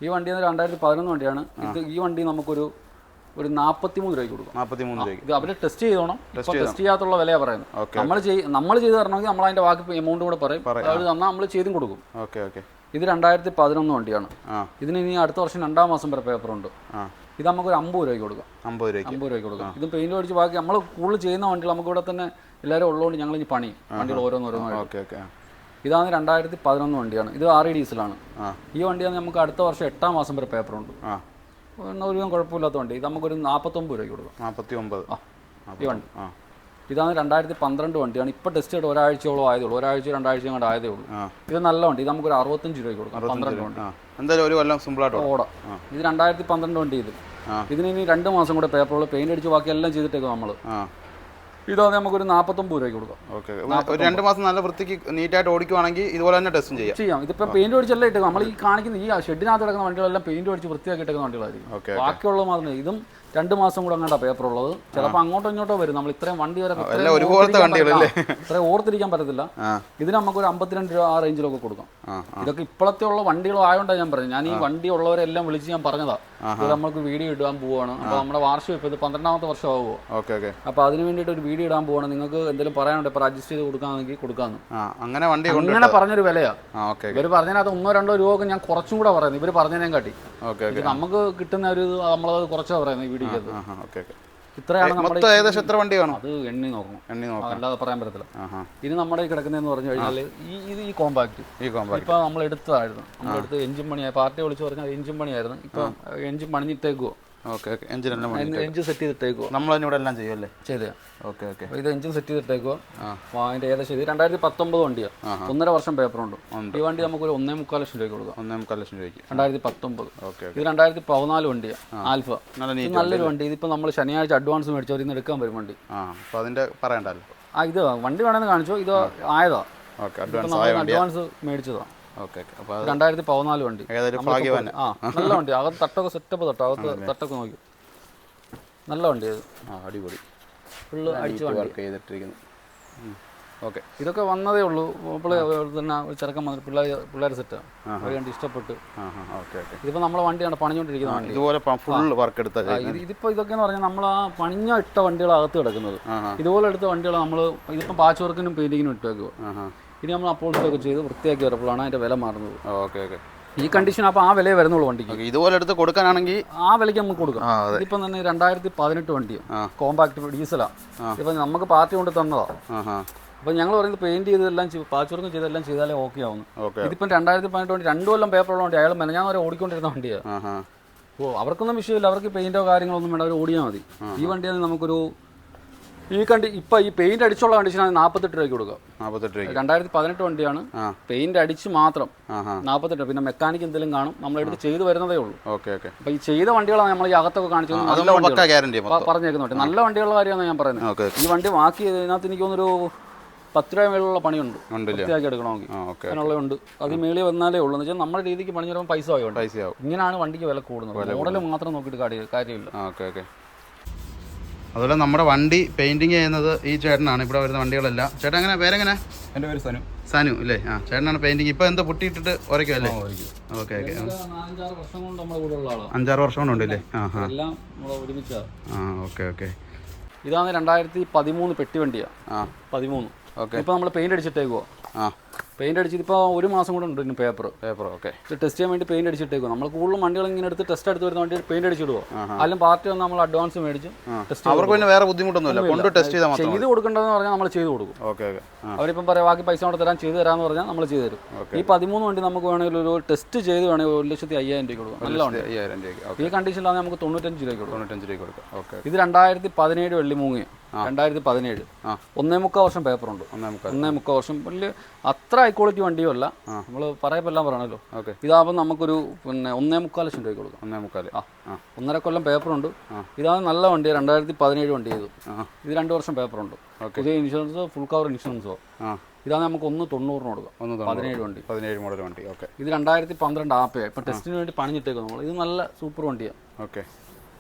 [SPEAKER 2] ഈ വണ്ടി രണ്ടായിരത്തി പതിനൊന്ന് വണ്ടിയാണ്. ഇത് ഈ വണ്ടി നമുക്കൊരു ഒരു നാൽപ്പത്തി മൂന്ന് രൂപയ്ക്ക് കൊടുക്കും.
[SPEAKER 1] നാൽപ്പത്തി മൂന്ന് രൂപയ്ക്ക്.
[SPEAKER 2] ഇത് അവർ ടെസ്റ്റ് ചെയ്തോണം. ടെസ്റ്റ് ചെയ്യാത്തുള്ള വിലയാണ് പറയുന്നത്. നമ്മൾ നമ്മൾ ചെയ്ത് തരണമെങ്കിൽ നമ്മൾ അതിന്റെ ബാക്കി എമൗണ്ട് കൂടെ പറയും. അത് തന്നാൽ നമ്മൾ ചെയ്തും കൊടുക്കും.
[SPEAKER 1] Okay okay.
[SPEAKER 2] ഇത് രണ്ടായിരത്തി പതിനൊന്ന് വണ്ടിയാണ് ഇതിന് ഇനി അടുത്ത വർഷം രണ്ടാം മാസം വരെ പേപ്പറുണ്ട്
[SPEAKER 1] ആ
[SPEAKER 2] നമുക്ക് ഒരു അമ്പത് രൂപയ്ക്ക് കൊടുക്കാം.
[SPEAKER 1] അമ്പത് രൂപയ്ക്ക്.
[SPEAKER 2] അമ്പത് രൂപയ്ക്ക് കൊടുക്കാം. ഇത് പെയിന്റ് അടിച്ച് ബാക്കി നമ്മൾ കൂടുതൽ ചെയ്യുന്ന വണ്ടികൾ നമുക്ക് ഇവിടെ തന്നെ എല്ലാവരും ഉള്ളതുകൊണ്ട് ഞങ്ങൾ ഇനി പണി. വണ്ടികൾ ഓരോന്നോരോന്നായിട്ട്
[SPEAKER 1] ഓക്കെ ഓക്കെ. ആ
[SPEAKER 2] ഇതാണ് രണ്ടായിരത്തി പതിനൊന്ന് വണ്ടിയാണ്. ഇത് ആർ ഇ ഡീസലാണ്. ഈ വണ്ടിയാണ് നമുക്ക് അടുത്ത വർഷം എട്ടാം മാസം വരെ പേപ്പറുണ്ട്.
[SPEAKER 1] ആ.
[SPEAKER 2] ഒന്നും ഒരു കുഴപ്പമില്ലാത്ത വണ്ടി. ഇത് നമുക്കൊരു നാൽപ്പത്തൊമ്പത് രൂപയ്ക്ക് കൊടുക്കാം.
[SPEAKER 1] നാൽപ്പത്തി ഒമ്പത്
[SPEAKER 2] ഈ വണ്ടി. ഇതാണ് രണ്ടായിരത്തി പന്ത്രണ്ട് വണ്ടിയാണ്. ഇപ്പോൾ ടെസ്റ്റ് ചെയ്ത് ഒരാഴ്ചയോളം ആയതേ ഉള്ളൂ ഒരാഴ്ച രണ്ടാഴ്ച കൊണ്ട് ആയതേ ഉള്ളൂ. ഇത് നല്ല വണ്ടി. ഇത് നമുക്കൊരു അറുപത്തഞ്ച് രൂപയ്ക്ക് കൊടുക്കാം. പന്ത്രണ്ട് വണ്ടി.
[SPEAKER 1] എന്തായാലും ഒരു കൊല്ലം സിമ്പിളായിട്ട് ഓടാം.
[SPEAKER 2] ഓടാ. ഇത് രണ്ടായിരത്തി പന്ത്രണ്ട് വണ്ടി ഇത്. ഇതിന് ഇനി രണ്ട് മാസം കൂടെ പേപ്പറുകൾ പെയിന്റ് അടിച്ച് ബാക്കി എല്ലാം ചെയ്തിട്ടേക്കും നമ്മൾ
[SPEAKER 1] ആ
[SPEAKER 2] ഇതാണ് നമുക്കൊരു നാൽപ്പത്തൊമ്പത് രൂപയ്ക്ക് കൊടുക്കാം.
[SPEAKER 1] ഓക്കെ. ഒരു രണ്ട് മാസം നല്ല വൃത്തിക്ക് നീറ്റായിട്ട് ഓടിക്കുവാണെങ്കിൽ ഇതുപോലെ തന്നെ ടെസ്റ്റും ചെയ്യാം.
[SPEAKER 2] ചെയ്യാം. ഇതിപ്പോൾ പെയിന്റ് ഓടിച്ചല്ലേ ഇട്ടേക്കും നമ്മൾ ഈ കാണിക്കുന്ന ഈ ഷെഡിനകത്ത് കിടക്കുന്ന വണ്ടികളെല്ലാം പെയിന്റ് അടിച്ച് വൃത്തിയാക്കി ഇട്ടേക്കുന്ന വണ്ടികളായിരിക്കും.
[SPEAKER 1] ഓക്കെ
[SPEAKER 2] ബാക്കിയുള്ളത് മാത്രമേ ഇതും രണ്ട് മാസം കൂടെ അങ്ങോട്ടാ പേപ്പർ ഉള്ളത്. ചിലപ്പോൾ അങ്ങോട്ടോ ഇങ്ങോട്ടോ വരും. നമ്മൾ ഇത്രയും വണ്ടി വരെ ഇത്രയും ഓർത്തിരിക്കാൻ പറ്റത്തില്ല.
[SPEAKER 1] ഇതിന്
[SPEAKER 2] ഇതിന് നമുക്കൊരു അമ്പത്തിരണ്ട് രൂപ ആ റേഞ്ചിലൊക്കെ കൊടുക്കാം. ഇതൊക്കെ ഇപ്പോഴത്തെ ഉള്ള വണ്ടികളായതുകൊണ്ടാണ് ഞാൻ പറഞ്ഞത്. ഞാൻ ഈ വണ്ടി ഉള്ളവരെല്ലാം വിളിച്ച് ഞാൻ പറഞ്ഞതാ. ഇത് നമുക്ക് വീഡിയോ ഇടാൻ പോവാണ്. അപ്പോൾ നമ്മുടെ വാർഷികം ഇപ്പോൾ ഇത് പന്ത്രണ്ടാമത്തെ വർഷമാകുമോ
[SPEAKER 1] ഓക്കെ ഓക്കെ.
[SPEAKER 2] അപ്പോൾ അതിന് വേണ്ടിയിട്ട് ഒരു വീഡിയോ ഇടാൻ പോവാണ്. നിങ്ങൾക്ക് എന്തെങ്കിലും പറയാനുണ്ടോ? ഇപ്പോൾ അഡ്ജസ്റ്റ് ചെയ്ത് കൊടുക്കാമെങ്കിൽ കൊടുക്കാമെന്ന്
[SPEAKER 1] അങ്ങനെ വണ്ടി
[SPEAKER 2] അങ്ങനെ പറഞ്ഞൊരു വിലയാ. ഇവർ പറഞ്ഞതിനകത്ത് ഒന്നോ രണ്ടോ രൂപ ഒക്കെ ഞാൻ കുറച്ചും കൂടെ പറയുന്നത് ഇവർ പറഞ്ഞതിനേം കാട്ടി. നമുക്ക് കിട്ടുന്ന ഒരു നമ്മളത് കുറച്ചാ പറയുന്നത് ഈ
[SPEAKER 1] ഓക്കെ
[SPEAKER 2] ഇത്രയാണ്
[SPEAKER 1] ഏകദേശം എത്ര വണ്ടി കാണും
[SPEAKER 2] അത് എണ്ണി നോക്കണം.
[SPEAKER 1] എണ്ണി നോക്കാം
[SPEAKER 2] അല്ലാതെ പറയാൻ പറ്റത്തില്ല. ഇനി നമ്മുടെ കിടക്കുന്നതെന്ന് പറഞ്ഞു കഴിഞ്ഞാൽ ഈ ഇത് ഈ കോമ്പാക്ട്
[SPEAKER 1] ഈ കോമ്പാക്ട്
[SPEAKER 2] ഇപ്പൊ നമ്മൾ എടുത്തതായിരുന്നു നമ്മൾ എടുത്ത് എഞ്ചിൻ പണിയായി പാർട്ടി വിളിച്ചു പറഞ്ഞാൽ എഞ്ചിൻ പണിയായിരുന്നു. ഇപ്പൊ എഞ്ചിൻ പണിഞ്ഞിട്ടേക്കുവോ.
[SPEAKER 1] Okay okay. എഞ്ചിനെല്ലാം വണ്ടി
[SPEAKER 2] എഞ്ചിൻ സെറ്റ്
[SPEAKER 1] നമ്മൾ തന്നെ ഇവിടെ എല്ലാം ചെയ്യുമല്ലേ
[SPEAKER 2] ചെയ്തേ.
[SPEAKER 1] Okay okay.
[SPEAKER 2] അപ്പൊ ഇത് എഞ്ചിൻ സെറ്റ്. അതിന്റെ ഏകദേശം ഇത് രണ്ടായിരത്തി പത്തൊമ്പത് വണ്ടിയാണ് ഒന്നര വർഷം പേപ്പർ
[SPEAKER 1] ഉണ്ട്.
[SPEAKER 2] ഈ വണ്ടി നമുക്ക് ഒരു ഒന്നേ മുക്കാൽ ലക്ഷം രൂപ കൊടുക്കാം.
[SPEAKER 1] ഒന്നേ മുക്കാൽ ലക്ഷം രൂപയ്ക്ക്.
[SPEAKER 2] രണ്ടായിരത്തി പത്തൊമ്പത്
[SPEAKER 1] ഓക്കെ
[SPEAKER 2] ഇത് രണ്ടായിരത്തി പതിനാല് വണ്ടിയാണ് ആൽഫ. നല്ലൊരു വണ്ടി. ഇതിപ്പോ നമ്മൾ ശനിയാഴ്ച അഡ്വാൻസ് മേടിച്ചവർ ഇന്ന് എടുക്കാൻ വരും വണ്ടി.
[SPEAKER 1] അതിന്റെ പറയണ്ടല്ലോ.
[SPEAKER 2] ആ ഇത് വണ്ടി വേണമെന്ന് കാണിച്ചു? ഇത് ആയതാ.
[SPEAKER 1] അഡ്വാൻസ്
[SPEAKER 2] നമ്മൾ
[SPEAKER 1] ഓക്കെ അപ്പോൾ
[SPEAKER 2] രണ്ടായിരത്തി പതിനാല് വണ്ടി. ആ നല്ല വണ്ടി. അകത്ത് തട്ടൊക്കെ സെറ്റപ്പ് തട്ടോ അകത്ത് തട്ടൊക്കെ നോക്കി. നല്ല വണ്ടി അത്.
[SPEAKER 1] ആ അടിപൊളി.
[SPEAKER 2] ഫുള്ള് അടിച്ച്
[SPEAKER 1] വർക്ക് ചെയ്തിട്ടിരിക്കുന്നു. ഓക്കെ.
[SPEAKER 2] ഇതൊക്കെ വന്നതേ ഉള്ളൂ. തന്നെ ഒരു ചെറുക്കൻ വന്നിട്ട് പിള്ളേർ പിള്ളേർ സെറ്റാണ് അവർ കണ്ട് ഇഷ്ടപ്പെട്ട്. ഇതിപ്പോൾ നമ്മളെ വണ്ടിയാണ് പണിഞ്ഞുകൊണ്ടിരിക്കുന്ന വണ്ടി.
[SPEAKER 1] ഇതുപോലെ ഫുൾ വർക്ക്
[SPEAKER 2] എടുത്ത ഇതിപ്പോൾ ഇതൊക്കെ എന്ന് പറഞ്ഞാൽ നമ്മൾ ആ പണിഞ്ഞ ഇട്ട വണ്ടികൾ അകത്ത് കിടക്കുന്നത് ഇതുപോലെ എടുത്ത വണ്ടികൾ നമ്മൾ ഇതിപ്പം പാച്ച് വർക്കിനും പെയിന്റിങ്ങിനും ഇട്ടേക്കുക ഇനി നമ്മൾ അപ്പോൾസൊക്കെ ചെയ്ത് വൃത്തിയാക്കി വരുമ്പോഴാണ് അതിന്റെ വില മാറുന്നത്.
[SPEAKER 1] Okay okay.
[SPEAKER 2] ഈ കണ്ടീഷൻ അപ്പോൾ ആ വിലയെ വരുന്നുള്ളൂ വണ്ടിക്ക്.
[SPEAKER 1] ഇതുപോലെ എടുത്ത് കൊടുക്കാനാണെങ്കിൽ
[SPEAKER 2] ആ വിലയ്ക്ക് നമുക്ക് കൊടുക്കാം. ഇപ്പം തന്നെ രണ്ടായിരത്തി പതിനെട്ട്
[SPEAKER 1] വണ്ടിയും.
[SPEAKER 2] കോമ്പാക്ട് ഡീസലാണ് ഇപ്പം നമുക്ക് പാർട്ടി കൊണ്ട് തന്നതാണ് അപ്പം ഞങ്ങൾ പറയുന്നത് പെയിന്റ് ചെയ്തെല്ലാം പാച്ച് വർക്ക് ചെയ്തെല്ലാം ചെയ്താലേ ഓക്കെ ആവുന്നു. ഇതിപ്പം രണ്ടായിരത്തി പതിനെട്ട് വണ്ടി രണ്ടു കൊല്ലം പേപ്പറുള്ള വണ്ടി അയാൾ മെനഞ്ഞാൻ വരെ ഓടിക്കൊണ്ടിരുന്ന വണ്ടിയാണ് ഓ അവർക്കൊന്നും വിഷയമില്ല. അവർക്ക് പെയിന്റോ കാര്യങ്ങളോ ഒന്നും വേണ്ട. അവർ ഓടിയാൽ മതി. ഈ വണ്ടിയാണെങ്കിൽ നമുക്കൊരു ഈ കണ്ടി ഇപ്പൊ ഈ പെയിന്റ് അടിച്ചുള്ള കണ്ടീഷനാണ് നാൽപ്പത്തെട്ട് രൂപയ്ക്ക് കൊടുക്കുക.
[SPEAKER 1] നാൽപ്പത്തെട്ട് രൂപ
[SPEAKER 2] രണ്ടായിരത്തി പതിനെട്ട് വണ്ടിയാണ് പെയിന്റ് അടിച്ച് മാത്രം
[SPEAKER 1] നാപ്പത്തെട്ട് രൂപ.
[SPEAKER 2] നാൽപ്പത്തെട്ട് പിന്നെ മെക്കാനിക് എന്തെങ്കിലും കാണും നമ്മളെടുത്ത് ചെയ്തു വരുന്നതേ ഉള്ളൂ.
[SPEAKER 1] Okay okay.
[SPEAKER 2] അപ്പൊ ഈ ചെയ്ത വണ്ടികളാണ് നമ്മൾ ഈ അകത്തൊക്കെ കാണിച്ചത്.
[SPEAKER 1] അത്
[SPEAKER 2] നല്ല വണ്ടികൾ പറഞ്ഞേക്കുന്നുണ്ട് നല്ല വണ്ടികളുടെ കാര്യമാണ് ഞാൻ പറയുന്നത്. ഈ വണ്ടി ബാക്കി ഇതിനകത്ത് എനിക്ക് തോന്നുന്നൊരു പത്ത് രൂപ മേലുള്ള പണിയുണ്ട്. വൃത്തിയാക്കി എടുക്കണമെങ്കിൽ.
[SPEAKER 1] ഉണ്ട്
[SPEAKER 2] അതിനുള്ളതുണ്ട്. അത് മേളിൽ വന്നാലേ ഉള്ളൂ. എന്ന് വെച്ചാൽ നമ്മുടെ രീതിക്ക് പണി ചിലപ്പോൾ പൈസ
[SPEAKER 1] പൈസയാവും
[SPEAKER 2] ഇങ്ങനെയാണ് വണ്ടിക്ക് വില കൂടുന്നത്. മോഡൽ മാത്രം നോക്കിയിട്ട് കാര്യമില്ല.
[SPEAKER 1] Okay okay. അതുപോലെ നമ്മുടെ വണ്ടി പെയിന്റിങ് ചെയ്യുന്നത് ഈ ചേട്ടനാണ്. ഇവിടെ വരുന്ന വണ്ടികളെല്ലാം. ചേട്ടൻ എങ്ങനെ? പേരെങ്ങനെ?
[SPEAKER 4] എന്റെ പേര് സനു.
[SPEAKER 1] സനു അല്ലേ ആ ചേട്ടനാണ് പെയിന്റിങ് ഇപ്പൊ എന്താ പൊട്ടിയിട്ടിട്ട് ഉരയ്ക്കും അല്ലേ? Okay okay. അഞ്ചാറ് വർഷം കൊണ്ടുണ്ടല്ലേ ആ
[SPEAKER 2] ഒരുമിച്ചാണ്
[SPEAKER 1] ആ ഓക്കെ ഓക്കെ.
[SPEAKER 2] ഇതാണ് രണ്ടായിരത്തി പതിമൂന്ന് പെട്ടി വണ്ടിയാ.
[SPEAKER 1] ആ.
[SPEAKER 2] പതിമൂന്ന്.
[SPEAKER 1] ഓക്കെ.
[SPEAKER 2] ഇപ്പൊ നമ്മൾ പെയിന്റ് അടിച്ചിട്ടേക്കുവോ.
[SPEAKER 1] ആ.
[SPEAKER 2] പെയിന്റ് അടിച്ചിട്ട് ഇപ്പോൾ ഒരു മാസം കൂടെ ഉണ്ട് ഇനി പേപ്പർ
[SPEAKER 1] പേപ്പർ ഓക്കെ
[SPEAKER 2] ടെസ്റ്റ് ചെയ്യാൻ വേണ്ടി പെയിന്റ് അടിച്ചിട്ടേക്കും നമ്മൾ കൂടുതലും വണ്ടികൾ ഇങ്ങനെ എടുത്ത് ടെസ്റ്റ് എടുത്ത് വരുന്ന വണ്ടി പെയിന്റ് അടിച്ചിടുവോ? അല്ലെങ്കിൽ പാർട്ടി വന്ന് നമ്മൾ അഡ്വാൻസ് മേടിച്ച് ടെസ്റ്റ്
[SPEAKER 1] അവർക്ക് പിന്നെ വേറെ ബുദ്ധിമുട്ടൊന്നുമില്ല. കൊണ്ട് ടെസ്റ്റ് ചെയ്താൽ
[SPEAKER 2] ചെയ്ത് കൊടുക്കേണ്ടതെന്ന് പറഞ്ഞാൽ നമ്മൾ ചെയ്ത് കൊടുക്കും.
[SPEAKER 1] ഓക്കെ ഓക്കെ
[SPEAKER 2] അവരിപ്പം പറയാം ബാക്കി പൈസ കൊണ്ട് തരാൻ ചെയ്ത് തരാമെന്ന് പറഞ്ഞാൽ നമ്മൾ ചെയ്ത് തരും. ഈ പതിമൂന്ന് വണ്ടി നമുക്ക് വേണമെങ്കിൽ ഒരു ടെസ്റ്റ് ചെയ്ത് വേണമെങ്കിൽ ഒരു ലക്ഷത്തി അയ്യായിരം രൂപ കൊടുക്കും. നല്ല വണ്ടി.
[SPEAKER 1] അയ്യായിരം രൂപ
[SPEAKER 2] ഈ കണ്ടീഷനിലാണ് നമുക്ക് തൊണ്ണൂറ്റഞ്ച് രൂപയ്ക്ക് കൊടുക്കും.
[SPEAKER 1] തൊണ്ണൂറ്റഞ്ച് രൂപയ്ക്ക് കൊടുക്കാം. ഓക്കെ
[SPEAKER 2] ഇത് രണ്ടായിരത്തി പതിനേഴ് വെള്ളിമൂങ്ങി രണ്ടായിരത്തി പതിനേഴ്
[SPEAKER 1] ആ.
[SPEAKER 2] ഒന്നേ മുക്കാൽ വർഷം പേപ്പറുണ്ട്.
[SPEAKER 1] ഒന്നേ മുക്കാൽ
[SPEAKER 2] വർഷം. വലിയ അത്ര ഹൈ ക്വാളിറ്റി വണ്ടിയും അല്ല നമ്മൾ പറയപ്പെല്ലാം പറയണല്ലോ.
[SPEAKER 1] ഓക്കെ.
[SPEAKER 2] ഇതാകുമ്പോൾ നമുക്കൊരു പിന്നെ ഒന്നേ മുക്കാൽ ലക്ഷം രൂപയ്ക്ക് കൊടുക്കാം.
[SPEAKER 1] ഒന്നേ മുക്കാൽ
[SPEAKER 2] ആ. ഒന്നര കൊല്ലം പേപ്പറുണ്ട്. ഇതാണ് നല്ല വണ്ടി രണ്ടായിരത്തി പതിനേഴ് വണ്ടി ചെയ്തു. ഇത് രണ്ട് വർഷം പേപ്പറുണ്ട്. പുതിയ ഇൻഷുറൻസോ ഫുൾ കവർ ഇൻഷുറൻസോ
[SPEAKER 1] ആ.
[SPEAKER 2] ഇതാണ് നമുക്ക് ഒന്ന് തൊണ്ണൂറിന് കൊടുക്കാം.
[SPEAKER 1] ഒന്ന്.
[SPEAKER 2] പതിനേഴ് വണ്ടി.
[SPEAKER 1] പതിനേഴ് മോഡൽ വണ്ടി. ഓക്കെ.
[SPEAKER 2] ഇത് രണ്ടായിരത്തി പന്ത്രണ്ട് ആപ്പയാണ് ഇപ്പം ടെസ്റ്റിന് വേണ്ടി പണിഞ്ഞിട്ടേക്കും നമ്മൾ ഇത് നല്ല സൂപ്പർ വണ്ടിയാണ്
[SPEAKER 1] ഓക്കെ.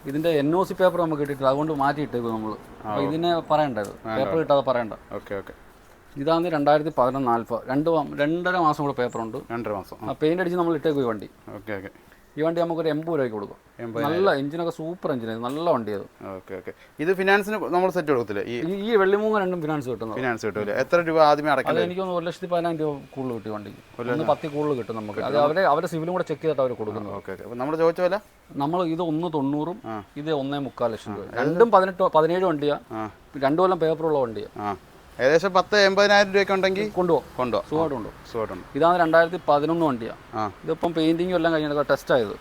[SPEAKER 2] ഇതിന്റെ എൻ ഒ സി പേപ്പർ നമുക്ക് കിട്ടിയിട്ടില്ല. അതുകൊണ്ട് മാറ്റിയിട്ടേക്കും നമ്മൾ അപ്പോൾ ഇതിനെ പറയണ്ടത്? പേപ്പർ കിട്ടാതെ പറയണ്ട.
[SPEAKER 1] Okay okay.
[SPEAKER 2] ഇതാണ് രണ്ടായിരത്തി പതിനൊന്ന് ആൽഫ രണ്ട് രണ്ടര മാസം കൂടെ പേപ്പറുണ്ട്
[SPEAKER 1] രണ്ടര മാസം
[SPEAKER 2] പെയിന്റ് അടിച്ച് നമ്മൾ ഇട്ടേക്കും ഈ വണ്ടി.
[SPEAKER 1] Okay okay.
[SPEAKER 2] ഈ വണ്ടി നമുക്കൊരു എൺപത് രൂപയ്ക്ക് കൊടുക്കും. നല്ല എഞ്ചിനൊക്കെ സൂപ്പർ എഞ്ചിൻ നല്ല വണ്ടി അത്.
[SPEAKER 1] Okay okay. ഇത് ഫിനാൻസിന് നമ്മൾ സെറ്റ് കൊടുക്കത്തില്ല? ഈ
[SPEAKER 2] വെള്ളിമൂങ്ങ രണ്ടും ഫിനാൻസ് കിട്ടും
[SPEAKER 1] ഫിനാൻസ് കിട്ടില്ല എത്ര രൂപ ആദ്യമേ
[SPEAKER 2] അത് എനിക്കൊന്ന് ഒരു ലക്ഷത്തി പതിനായിരം രൂപ കൂടുതൽ കിട്ടി വണ്ടിക്ക് ഒന്ന് പത്തി കൂടുതൽ കിട്ടും നമുക്ക്. അത് അവരെ അവരെ സിവിലും കൂടെ ചെക്ക് ചെയ്തിട്ട് അവർ കൊടുക്കുന്നത്.
[SPEAKER 1] Okay okay. നമ്മൾ ചോദിച്ച പോലെ
[SPEAKER 2] നമ്മൾ ഇത് ഒന്ന് തൊണ്ണൂറും ഇത് ഒന്നേ മുക്കാൽ ലക്ഷം രൂപ. രണ്ടും പതിനെട്ട് പതിനേഴ് വണ്ടിയാ.
[SPEAKER 1] ആ.
[SPEAKER 2] രണ്ടു കൊല്ലം പേപ്പറുള്ള വണ്ടിയാ.
[SPEAKER 1] ആ. ഏകദേശം പത്ത് എൺപതിനായിരം രൂപയൊക്കെ ഉണ്ടെങ്കിൽ
[SPEAKER 2] കൊണ്ടുപോകും.
[SPEAKER 1] കൊണ്ടുപോകാം.
[SPEAKER 2] സുഖമായിട്ട് കൊണ്ടുപോകും
[SPEAKER 1] സുഖമായിട്ടുണ്ട്.
[SPEAKER 2] ഇതാണ് രണ്ടായിരത്തി പതിനൊന്ന്
[SPEAKER 1] വണ്ടിയാണ്
[SPEAKER 2] ഇതിപ്പം പെയിന്റിങ്ങും എല്ലാം കഴിഞ്ഞിട്ട് ടെസ്റ്റ് ആയത്.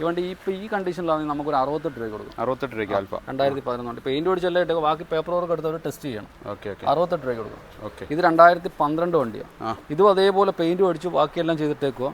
[SPEAKER 2] ഈ വണ്ടി ഇപ്പം ഈ കണ്ടീഷനിലാണെങ്കിൽ നമുക്കൊരു അറുപത്തെട്ട് രൂപ കൊടുക്കും.
[SPEAKER 1] അറുപത്തെട്ട് രൂപയ്ക്ക് ആൽഫ
[SPEAKER 2] രണ്ടായിരത്തി പതിനൊന്ന് വണ്ടി. പെയിന്റ് ഓടിച്ചെല്ലാം ഇട്ട് ബാക്കി പേപ്പർ വർക്ക് എടുത്തവർ ടെസ്റ്റ് ചെയ്യണം.
[SPEAKER 1] Okay okay.
[SPEAKER 2] അറുപത്തെട്ട് രൂപ കൊടുക്കും.
[SPEAKER 1] ഓക്കെ.
[SPEAKER 2] ഇത് രണ്ടായിരത്തി പന്ത്രണ്ട് വണ്ടിയാണ് ഇതും അതേപോലെ പെയിന്റ് അടിച്ചു ബാക്കിയെല്ലാം ചെയ്തിട്ടേക്കുക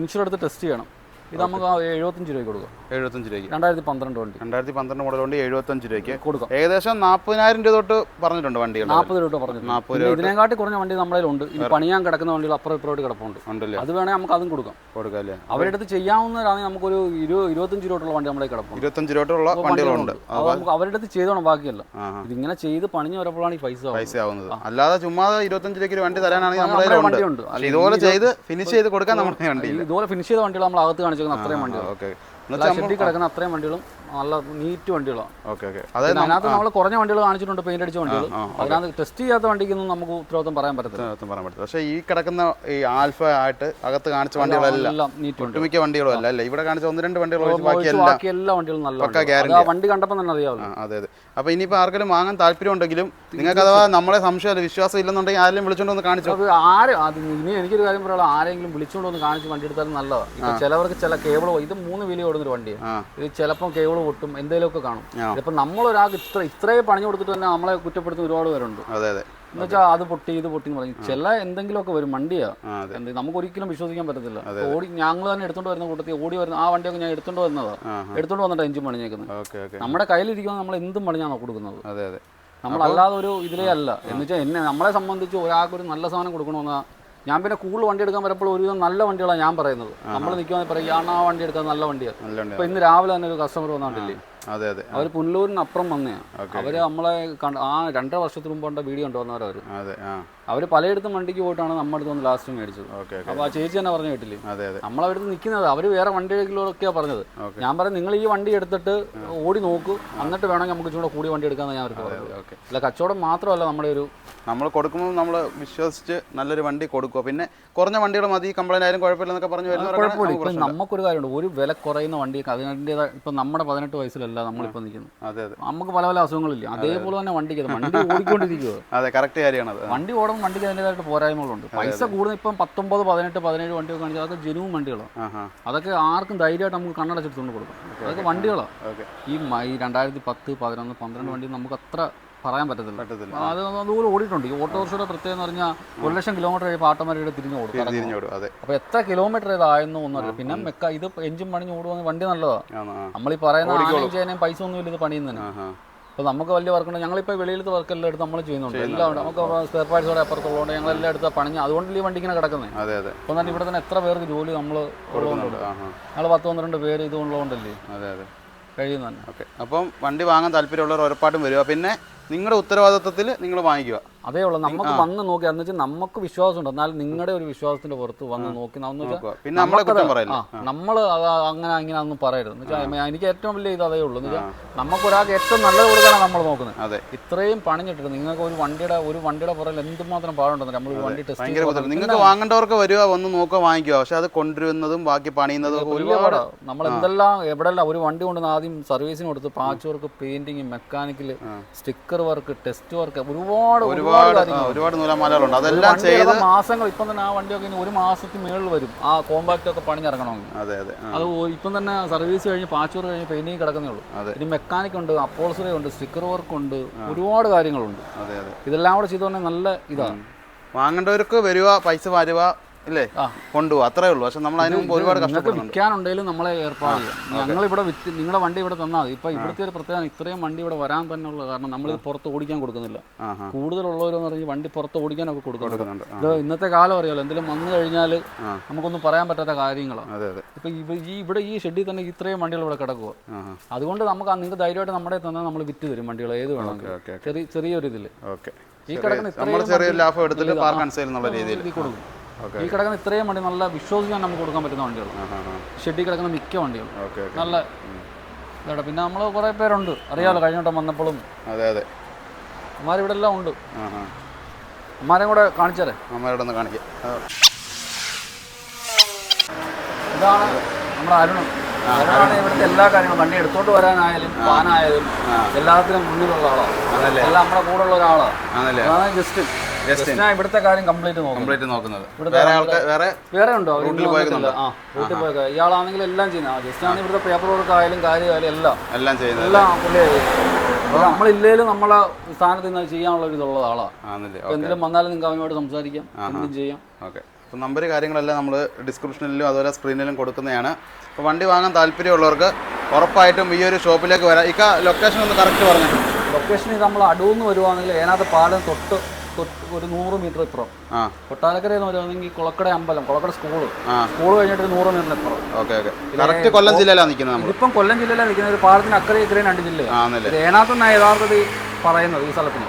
[SPEAKER 2] ഇൻഷുർ എടുത്ത് ടെസ്റ്റ് ചെയ്യണം. ഇത് നമുക്ക് എഴുപത്തഞ്ച് രൂപയ്ക്ക് കൊടുക്കും.
[SPEAKER 1] എഴുപത്തഞ്ച് രൂപയ്ക്ക്.
[SPEAKER 2] രണ്ടായിരത്തി പന്ത്രണ്ട് വണ്ടി.
[SPEAKER 1] രണ്ടായിരത്തി പന്ത്രണ്ട് മോഡൽ വണ്ടി എഴുപത്തഞ്ച് രൂപയ്ക്ക്.
[SPEAKER 2] കൊടുക്കാം.
[SPEAKER 1] ഏകദേശം നാൽപ്പതിനായിരം രൂപ തൊട്ട് പറഞ്ഞിട്ടുണ്ട് വണ്ടികൾ
[SPEAKER 2] നാൽപ്പത് രൂപ പറഞ്ഞു
[SPEAKER 1] നാൽപ്പത്
[SPEAKER 2] രൂപ ഇതിനെക്കാട്ടി കുറഞ്ഞ വണ്ടി നമ്മുടെ ഉണ്ട് ഇനി പണിയാൻ കിടക്കുന്ന വണ്ടികൾ അപ്പുറം ഇപ്പുറമായിട്ട് കിടപ്പുണ്ട്.
[SPEAKER 1] ഉണ്ടല്ലേ?
[SPEAKER 2] അത് വേണേൽ നമുക്ക് അതും കൊടുക്കാം.
[SPEAKER 1] കൊടുക്കാം അല്ലേ?
[SPEAKER 2] അവരുടെ അടുത്ത് ചെയ്യാവുന്നതാണെങ്കിൽ നമുക്കൊരു ഇരു ഇരുപത്തഞ്ച് രൂപയുള്ള വണ്ടി നമ്മളെ കിടപ്പുണ്ട്.
[SPEAKER 1] ഇരുപത്തഞ്ച് രൂപ തൊട്ടുള്ള വണ്ടികളുണ്ട്.
[SPEAKER 2] അപ്പോൾ നമുക്ക് അവരുടെ അടുത്ത് ചെയ്തോണം ബാക്കിയല്ല. ഇതിങ്ങനെ ചെയ്ത് പണിഞ്ഞ് വരപ്പോഴാണ് ഈ പൈസ ആവുന്നത്.
[SPEAKER 1] പൈസ ആവുന്നത്. അല്ലാതെ ചുമ്മാ ഇരുപത്തഞ്ച് രൂപയ്ക്ക് വണ്ടി തരാനാണെങ്കിൽ കയ്യിലുണ്ട്.
[SPEAKER 2] വണ്ടിയുണ്ട്.
[SPEAKER 1] ഇതുപോലെ ചെയ്ത് ഫിനിഷ് ചെയ്ത് കൊടുക്കാൻ നമ്മുടെ വണ്ടി
[SPEAKER 2] ഈ ഇതുപോലെ ഫിനിഷ് ചെയ്ത വണ്ടികൾ നമ്മൾ അകത്ത് കാണിച്ചേക്കുന്ന അത്രയും വണ്ടി
[SPEAKER 1] ഓക്കെ.
[SPEAKER 2] ഷെഡിൽ കിടക്കുന്ന അത്രയും വണ്ടികളും നല്ല നീറ്റ് വണ്ടികളാണ്
[SPEAKER 1] ഓക്കെ ഓക്കെ. അതായത്
[SPEAKER 2] അതിനകത്ത് നമ്മൾ കുറഞ്ഞ വണ്ടികൾ കാണിച്ചിട്ടുണ്ട് പെയിന്റ് അടിച്ച വണ്ടികൾ അതിനകത്ത് ടെസ്റ്റ് ചെയ്യാത്ത വണ്ടിക്കൊന്നും നമുക്ക് ഉത്തരവാദിത്വം പറയാൻ പറ്റത്തില്ല.
[SPEAKER 1] സത്യം പറയാൻ പറ്റില്ല പക്ഷേ ഈ കിടക്കുന്ന ഈ ആൽഫ ആയിട്ട് അകത്ത് കാണിച്ച വണ്ടികളെല്ലാം. ഒട്ടുമിക്ക വണ്ടികളും. അല്ല അല്ലേ? ഇവിടെ കാണിച്ച ഒന്ന് രണ്ട് വണ്ടികൾ ബാക്കി എല്ലാം
[SPEAKER 2] വണ്ടികളും നല്ല വണ്ടി കണ്ടപ്പോൾ തന്നെ അറിയാമല്ലോ
[SPEAKER 1] അതെ അതെ. അപ്പോൾ ഇനിയിപ്പോൾ ആർക്കെങ്കിലും വാങ്ങാൻ താല്പര്യം ഉണ്ടെങ്കിലും നിങ്ങൾക്ക് അഥവാ നമ്മളെ സംശയമല്ല വിശ്വാസം ഇല്ലെന്നുണ്ടെങ്കിൽ ആരെങ്കിലും വിളിച്ചോണ്ട് വന്ന് കാണിച്ചു.
[SPEAKER 2] ആര് അത് ഇനി എനിക്കൊരു കാര്യം പറയാനുള്ള ആരെങ്കിലും വിളിച്ചുകൊണ്ട് വന്ന് കാണിച്ച് വണ്ടി എടുത്താലും നല്ലതാണ് ചിലവർക്ക് ചില കേബിൾ ഇത് മൂന്ന് വീലി ഓടുന്നൊരു വണ്ടിയാണ് ഇത് ചിലപ്പോൾ കേബിൾ പൊട്ടും എന്തെങ്കിലുമൊക്കെ കാണും. ഇപ്പം നമ്മളൊരാൾക്ക് ഇത്ര ഇത്രയും പണിഞ്ഞു കൊടുത്തിട്ട് തന്നെ നമ്മളെ കുറ്റപ്പെടുത്തുന്ന ഒരുപാട് പേരുണ്ട്.
[SPEAKER 1] അതെ അതെ.
[SPEAKER 2] എന്ന് വെച്ചാൽ അത് പൊട്ടി ഇത് പൊട്ടി എന്ന് പറയും ചില എന്തെങ്കിലുമൊക്കെ വരും വണ്ടിയാ. എന്ത് നമുക്ക് ഒരിക്കലും വിശ്വസിക്കാൻ പറ്റത്തില്ല. ഓടി ഞങ്ങൾ തന്നെ എടുത്തോണ്ട് വരുന്ന കൂട്ടത്തിൽ ഓടി വരുന്ന ആ വണ്ടിയൊക്കെ ഞാൻ എടുത്തോണ്ട് വന്നതാ.
[SPEAKER 1] ആ
[SPEAKER 2] എടുത്തോണ്ട് വന്നിട്ട് എഞ്ചിൻ പണിഞ്ഞേക്കുന്നത്. നമ്മുടെ കയ്യിലിരിക്കുമ്പോൾ നമ്മൾ എന്തും പണിഞ്ഞാണോ കൊടുക്കുന്നത്.
[SPEAKER 1] അതെ അതെ.
[SPEAKER 2] നമ്മളല്ലാതെ ഒരു ഇതിലേ അല്ല. എന്ന് വെച്ചാൽ എന്നെ നമ്മളെ സംബന്ധിച്ച് ഒരാൾക്ക് ഒരു നല്ല സാധനം കൊടുക്കണമെന്നാ ഞാൻ പിന്നെ കൂടുതൽ വണ്ടി എടുക്കാൻ വരുമ്പോൾ ഒരുവിധം നല്ല വണ്ടികളാണ് ഞാൻ പറയുന്നത്. നമ്മൾ നിൽക്കുവാണെങ്കിൽ പറയും "ഇയാൾ ആ വണ്ടി എടുക്കാൻ നല്ല വണ്ടിയാണ് ഇപ്പൊ ഇന്ന് രാവിലെ തന്നെ ഒരു കസ്റ്റമർ വന്നിട്ടില്ലേ
[SPEAKER 1] അതെ അതെ.
[SPEAKER 2] അവർ പുനലൂരിന് അപ്പുറം വന്നയാ അവർ നമ്മളെ ആ രണ്ടര വർഷത്തിന് മുമ്പ് വീഡിയോ ഉണ്ടോ വന്നവരവർ അവർ പലയിടത്തും വണ്ടിക്ക് പോയിട്ടാണ് നമ്മുടെ അടുത്ത് വന്ന് ലാസ്റ്റ് മേടിച്ചത്. അപ്പോൾ ആ ചേച്ചി തന്നെ പറഞ്ഞു കേട്ടില്ലേ? നമ്മളവിടുന്ന് നിൽക്കുന്നത് അവർ വേറെ വണ്ടികളിലൊക്കെയാണ് പറഞ്ഞത്. ഞാൻ പറഞ്ഞു നിങ്ങൾ ഈ വണ്ടി എടുത്തിട്ട് ഓടി നോക്കൂ. എന്നിട്ട് വേണമെങ്കിൽ നമുക്ക് ചൂടെ കൂടി വണ്ടി എടുക്കാമെന്ന് ഞാൻ അവർക്ക് അല്ല കച്ചവടം മാത്രമല്ല നമ്മുടെ ഒരു
[SPEAKER 1] നമ്മൾ കൊടുക്കുമ്പോൾ നമ്മൾ വിശ്വസിച്ച് നല്ലൊരു വണ്ടി കൊടുക്കുക. പിന്നെ കുറഞ്ഞ വണ്ടികൾ മതി കംപ്ലൈന്റ് ആയാലും കുഴപ്പമില്ല എന്നൊക്കെ പറഞ്ഞു
[SPEAKER 2] ഇപ്പം നമുക്കൊരു കാര്യമുണ്ട്. ഒരു വില കുറയുന്ന വണ്ടി അതിന്റെതായ ഇപ്പം നമ്മുടെ പതിനെട്ട് വയസ്സിലല്ല നമ്മളിപ്പോൾ നിൽക്കുന്നത്.
[SPEAKER 1] അതെ അതെ.
[SPEAKER 2] നമുക്ക് പല പല അസുഖങ്ങളില്ല? അതേപോലെ തന്നെ വണ്ടിക്ക് വണ്ടി ഓടിക്കൊണ്ടിരിക്കുക *laughs*
[SPEAKER 1] അതെ കറക്റ്റ് കാര്യമാണ് വണ്ടി
[SPEAKER 2] വണ്ടി ഓടുമ്പോൾ വണ്ടിക്ക് അതിന്റെതായിട്ട് പോരായ്മകളുണ്ട്. പൈസ കൂടുതൽ ഇപ്പം പത്തൊമ്പത് പതിനെട്ട് പതിനേഴ് വണ്ടിയൊക്കെ കാണിച്ചാൽ അതൊക്കെ ജനുവും വണ്ടികളാണ് അതൊക്കെ ആർക്കും ധൈര്യമായിട്ട് നമുക്ക് കണ്ണടച്ചെടുത്തുകൊണ്ട് കൊടുക്കാം. അതൊക്കെ വണ്ടികളാണ് ഈ മ- രണ്ടായിരത്തി പത്ത് പതിനൊന്ന് പന്ത്രണ്ട് വണ്ടി നമുക്ക് അത്ര പറയാൻ പറ്റത്തില്ല. അത് അതുപോലെ ഓടിയിട്ടുണ്ട്. ഈ ഓട്ടോറിക്ഷയുടെ പ്രത്യേകം എന്ന് പറഞ്ഞാൽ ഒരു ലക്ഷം കിലോമീറ്റർ കഴിയുമ്പോൾ ആട്ടോമാരുടെ തിരിഞ്ഞു കൊടുക്കും അപ്പൊ എത്ര കിലോമീറ്റർ ഇതായെന്നോ ഒന്നുമല്ല പിന്നെ മെക്ക ഇത് എഞ്ചിൻ പണിഞ്ഞ് ഓടുവാണെങ്കിൽ വണ്ടി നല്ലതാണ് നമ്മൾ ഈ പറയുന്ന ആനയും ഒന്നും പൈസ ഒന്നുമില്ല ഇത് പണിയുന്നതിന്. അപ്പോൾ നമുക്ക് വലിയ വർക്കുണ്ട് ഞങ്ങളിപ്പോൾ വെളിയിലത്തെ വർക്കെല്ലാം എടുത്ത് നമ്മൾ ചെയ്യുന്നുണ്ട്. എല്ലാം ഉണ്ട്. നമുക്ക് സ്പെയർ പാർട്സോടെ അപ്പുറത്തുള്ളതുകൊണ്ട് ഞങ്ങളെല്ലാം എടുത്ത് പണിഞ്ഞ് അതുകൊണ്ടല്ലേ ഈ വണ്ടി ഇങ്ങനെ കിടക്കുന്നത്
[SPEAKER 1] അതെ അതെ.
[SPEAKER 2] അപ്പോൾ തന്നെ ഇവിടെ തന്നെ എത്ര പേർക്ക് ജോലി നമ്മൾ
[SPEAKER 1] ഹാ
[SPEAKER 2] ഞങ്ങൾ പത്ത് പന്ത്രണ്ട് പേര് ഇത് ഉള്ളതുകൊണ്ടല്ലേ
[SPEAKER 1] അതെ. അതെ
[SPEAKER 2] കഴിയുന്നതന്നെ
[SPEAKER 1] ഓക്കെ. അപ്പം വണ്ടി വാങ്ങാൻ താല്പര്യമുള്ളവർ ഉറപ്പായിട്ടും വരിക. പിന്നെ നിങ്ങളുടെ ഉത്തരവാദിത്വത്തിൽ നിങ്ങൾ വാങ്ങിക്കുക.
[SPEAKER 2] അതേ ഉള്ളൂ. നമുക്ക് വന്ന് നോക്കി എന്ന് വെച്ചാൽ നമുക്ക് വിശ്വാസമുണ്ട്. എന്നാൽ നിങ്ങളുടെ ഒരു വിശ്വാസത്തിന്റെ പുറത്ത് വന്ന് നോക്കി
[SPEAKER 1] പിന്നെ
[SPEAKER 2] നമ്മൾ അങ്ങനെ അങ്ങനെ ഒന്നും പറയരുത്. എന്ന് വെച്ചാൽ എനിക്ക് ഏറ്റവും വലിയ ഇത് അതേ ഉള്ളൂ. എന്ന് വെച്ചാൽ നമുക്ക് ഒരാൾക്ക് ഏറ്റവും നല്ലത് കൊടുക്കാനാണ് നമ്മൾ നോക്കുന്നത്.
[SPEAKER 1] അതെ.
[SPEAKER 2] ഇത്രയും പണിഞ്ഞിട്ട് നിങ്ങൾക്ക് ഒരു വണ്ടിയുടെ ഒരു വണ്ടിയുടെ പുറകിൽ എന്തുമാത്രം പാടുണ്ടെന്ന് നമ്മൾ ഒരു വണ്ടി ടെസ്റ്റ്
[SPEAKER 1] നിങ്ങൾക്ക് വാങ്ങേണ്ടവർക്ക് വരിക വന്ന് നോക്കുക വാങ്ങിക്കുക. പക്ഷെ അത് കൊണ്ടുവരുന്നതും ബാക്കി പണിയുന്നതും ഒരുപാട്
[SPEAKER 2] നമ്മൾ എന്തെല്ലാം എവിടെല്ലാം ഒരു വണ്ടി കൊണ്ട് ആദ്യം സർവീസിന് കൊടുത്ത് patch work painting mechanical sticker sticker work test work ഒരുപാട് ഒരുപാട്
[SPEAKER 1] ഒരുപാട് ഒരുപാട് നൂലാമാലകളുണ്ട്. അതെല്ലാം ചെയ്ത്
[SPEAKER 2] മാസങ്ങൾ ഇപ്പം തന്നെ ആ വണ്ടിയൊക്കെ ഇനി ഒരു മാസത്തിന് മേളിൽ വരും. ആ കോമ്പാക്റ്റ് ഒക്കെ പണിഞ്ഞിറങ്ങണമെങ്കിൽ.
[SPEAKER 1] അതെ അതെ
[SPEAKER 2] അത് ഇപ്പം തന്നെ സർവീസ് കഴിഞ്ഞ് പാച്ചൂർ കഴിഞ്ഞ് പെയിന്റിങ് കിടക്കുന്നേ ഉള്ളൂ. ഇനി മെക്കാനിക് ഉണ്ട് അപ്പോൾസറി ഉണ്ട് സ്റ്റിക്കർ വർക്ക് ഉണ്ട് ഒരുപാട് കാര്യങ്ങളുണ്ട്.
[SPEAKER 1] അതെ അതെ.
[SPEAKER 2] ഇതെല്ലാം കൂടെ ചെയ്തോണ്ടേ നല്ല ഇതാണ്
[SPEAKER 1] വാങ്ങേണ്ടവർക്ക് വരിക പൈസ വരുക ഇല്ലേ? കൊണ്ടുപോകും അത്രേ ഉള്ളൂ. പക്ഷെ നമ്മൾ അതിന് മുമ്പ് ഒരുപാട് കഷ്ടപ്പെടുന്നുണ്ട്
[SPEAKER 2] വിൽക്കാനുണ്ടെങ്കിലും നമ്മളെ ഏർപ്പാട് ചെയ്യാം. ഞങ്ങൾ ഇവിടെ വിറ്റ് നിങ്ങളുടെ വണ്ടി ഇവിടെ തന്നാൽ മതി. ഇപ്പൊ ഇവിടുത്തെ ഒരു പ്രത്യേകത ഇത്രയും വണ്ടി ഇവിടെ വരാൻ തന്നെ ഉള്ളത് കാരണം നമ്മൾ ഇത് പുറത്ത് ഓടിക്കാൻ കൊടുക്കുന്നില്ല. കൂടുതലുള്ളവരെന്ന് പറഞ്ഞാൽ വണ്ടി പുറത്ത് ഓടിക്കാനൊക്കെ കൊടുക്കുന്നുണ്ട്.
[SPEAKER 1] കൊടുക്കുന്നുണ്ട്
[SPEAKER 2] ഇത് ഇന്നത്തെ കാലം അറിയാലോ എന്തെങ്കിലും വന്നു കഴിഞ്ഞാൽ. നമുക്കൊന്നും പറയാൻ പറ്റാത്ത കാര്യങ്ങളാണ്
[SPEAKER 1] ഇപ്പൊ അതെ.
[SPEAKER 2] ഇപ്പം ഈ ഇവിടെ ഈ ഷെഡിൽ തന്നെ ഇത്രയും വണ്ടികൾ ഇവിടെ കിടക്കുക അതുകൊണ്ട് നമുക്ക് നിങ്ങൾക്ക് ധൈര്യമായിട്ട് നമ്മുടെ തന്നാൽ നമ്മൾ വിറ്റ് തരും വണ്ടികൾ ഏത്
[SPEAKER 1] വേണം
[SPEAKER 2] ചെറിയ ചെറിയൊരു ഇതിൽ
[SPEAKER 1] ഓക്കെ.
[SPEAKER 2] ഈ കിടക്കുന്ന
[SPEAKER 1] ചെറിയ ലാഭം എടുത്തിട്ട് പാർക്ക് എന്നുള്ള രീതിയിൽ
[SPEAKER 2] കൊടുക്കും. ഈ കിടക്കുന്ന ഇത്രയും വണ്ടി നല്ല വിശ്വസിക്കാൻ നമുക്ക് കൊടുക്കാൻ പറ്റുന്ന വണ്ടികൾ ഷെഡിൽ കിടക്കുന്ന മിക്ക വണ്ടികൾ നല്ല ഇതാ പിന്നെ നമ്മൾ കുറേ പേരുണ്ട്. അറിയാമല്ലോ കഴിഞ്ഞ വട്ടം വന്നപ്പോഴും.
[SPEAKER 1] അതെ അതെ.
[SPEAKER 2] അമ്മാർ ഇവിടെ എല്ലാം ഉണ്ട്. അമ്മാരെയും കൂടെ കാണിച്ചാലേ?
[SPEAKER 1] അമ്മയോടെ ഒന്ന് കാണിക്കാം.
[SPEAKER 2] ഇതാണ് നമ്മുടെ അരുണും. അരുണാണ് ഇവിടുത്തെ എല്ലാ കാര്യങ്ങളും. വണ്ടി എടുത്തോണ്ട് വരാനായാലും പാനായാലും എല്ലാത്തിനും മുന്നിലുള്ള ആളാണ് എല്ലാം നമ്മുടെ കൂടെ ഉള്ള ഒരാളാണ് ജസ്റ്റ് ജസ്റ്റ് ജസ്റ്റിനാ ഇവിടുത്തെ കാര്യം കംപ്ലീറ്റ് നോക്കും
[SPEAKER 1] കംപ്ലീറ്റ് നോക്കുന്നത്.
[SPEAKER 2] ഇവിടുത്തെ
[SPEAKER 1] വേറെ ആൾക്കാർ വേറെ
[SPEAKER 2] വേറെ ഉണ്ടോ?
[SPEAKER 1] റൂട്ടിൽ പോയേക്കുന്നുണ്ടോ?
[SPEAKER 2] ആ റൂട്ടിൽ ഇയാളാണെങ്കിൽ എല്ലാം ചെയ്യുന്നത് ആണ് ഇവിടുത്തെ പേപ്പർ വർക്ക് ആയാലും കാര്യമായാലും എല്ലാം.
[SPEAKER 1] എല്ലാം ചെയ്യുന്നത്
[SPEAKER 2] എല്ലാം അപ്പോൾ നമ്മളില്ലേലും നമ്മളെ സ്ഥാനത്ത് നിന്ന് ചെയ്യാനുള്ള ഒരു ഇതുള്ള ആളാണ് അപ്പോൾ എന്തെങ്കിലും വന്നാലും നിങ്ങൾക്ക് അവനോട് സംസാരിക്കാം. എന്തും ചെയ്യാം.
[SPEAKER 1] ഓക്കെ. അപ്പം നമ്പർ കാര്യങ്ങളെല്ലാം നമ്മൾ ഡിസ്ക്രിപ്ഷനിലും അതുപോലെ സ്ക്രീനിലും കൊടുക്കുന്നതാണ്. അപ്പോൾ വണ്ടി വാങ്ങാൻ താല്പര്യമുള്ളവർക്ക് ഉറപ്പായിട്ടും ഈ ഒരു ഷോപ്പിലേക്ക് വരാം. ഇക്ക ലൊക്കേഷൻ ഒന്ന് കറക്റ്റ് പറഞ്ഞു.
[SPEAKER 2] ലൊക്കേഷൻ നമ്മൾ അടൂന്ന് വരുവാണെങ്കിൽ ഏനാത്ത പാലം തൊട്ട് ഒരു നൂറ് മീറ്റർ ഇപ്പുറം.
[SPEAKER 1] കൊട്ടാരക്കര
[SPEAKER 2] എന്ന് നിന്ന് കുളക്കട അമ്പലം കുളക്കട
[SPEAKER 1] സ്കൂൾ
[SPEAKER 2] സ്കൂൾ കഴിഞ്ഞിട്ട് നൂറ് മീറ്റർ ഇപ്പുറം.
[SPEAKER 1] കറക്റ്റ് കൊല്ലം ജില്ലയിലാണ് നിൽക്കുന്നത്
[SPEAKER 2] ഇപ്പം കൊല്ലം ജില്ലയിലാണ് നിൽക്കുന്നത്. ഒരു പാലത്തിന് അക്കരെ ഇത്രയും രണ്ട് ജില്ലയാണ് ഏനാത്തെന്നാണ് യഥാർത്ഥത്തിൽ പറയുന്നത് ഈ സ്ഥലത്തിന്?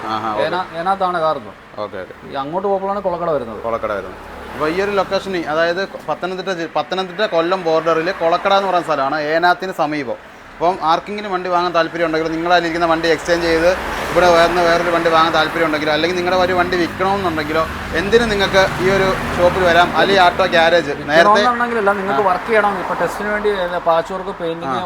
[SPEAKER 2] ഏനാത്താണ് യഥാർത്ഥം.
[SPEAKER 1] Okay okay.
[SPEAKER 2] അങ്ങോട്ട് പോകുമ്പോഴാണ് കുളക്കട വരുന്നത്.
[SPEAKER 1] കൊളക്കട വരുന്നത്. അപ്പോൾ ഈ ഒരു ലൊക്കേഷനിൽ അതായത് പത്തനംതിട്ട പത്തനംതിട്ട കൊല്ലം ബോർഡറിൽ കൊളക്കട എന്ന് പറയുന്ന സ്ഥലമാണ് ഏനാത്തിന് സമീപം. അപ്പം ആർക്കെങ്കിലും വണ്ടി വാങ്ങാൻ താല്പര്യം ഉണ്ടെങ്കിൽ നിങ്ങളതിലിരിക്കുന്ന വണ്ടി എക്സ്ചേഞ്ച് ചെയ്ത് ഇവിടെ വേറെ വേറൊരു വണ്ടി വാങ്ങാൻ താല്പര്യം ഉണ്ടെങ്കിലോ അല്ലെങ്കിൽ നിങ്ങളുടെ ഒരു വണ്ടി വിൽക്കണമെന്നുണ്ടെങ്കിലോ എന്തിനും നിങ്ങൾക്ക് ഈ ഒരു ഷോപ്പിൽ വരാം? അലി ആട്ടോ ഗ്യാരേജ് നേരത്തെ
[SPEAKER 2] നിങ്ങൾക്ക് വർക്ക് ചെയ്യണം. ഇപ്പോൾ ടെസ്റ്റിന് വേണ്ടി പാച്ച് വർക്ക് പെയിന്റിങ്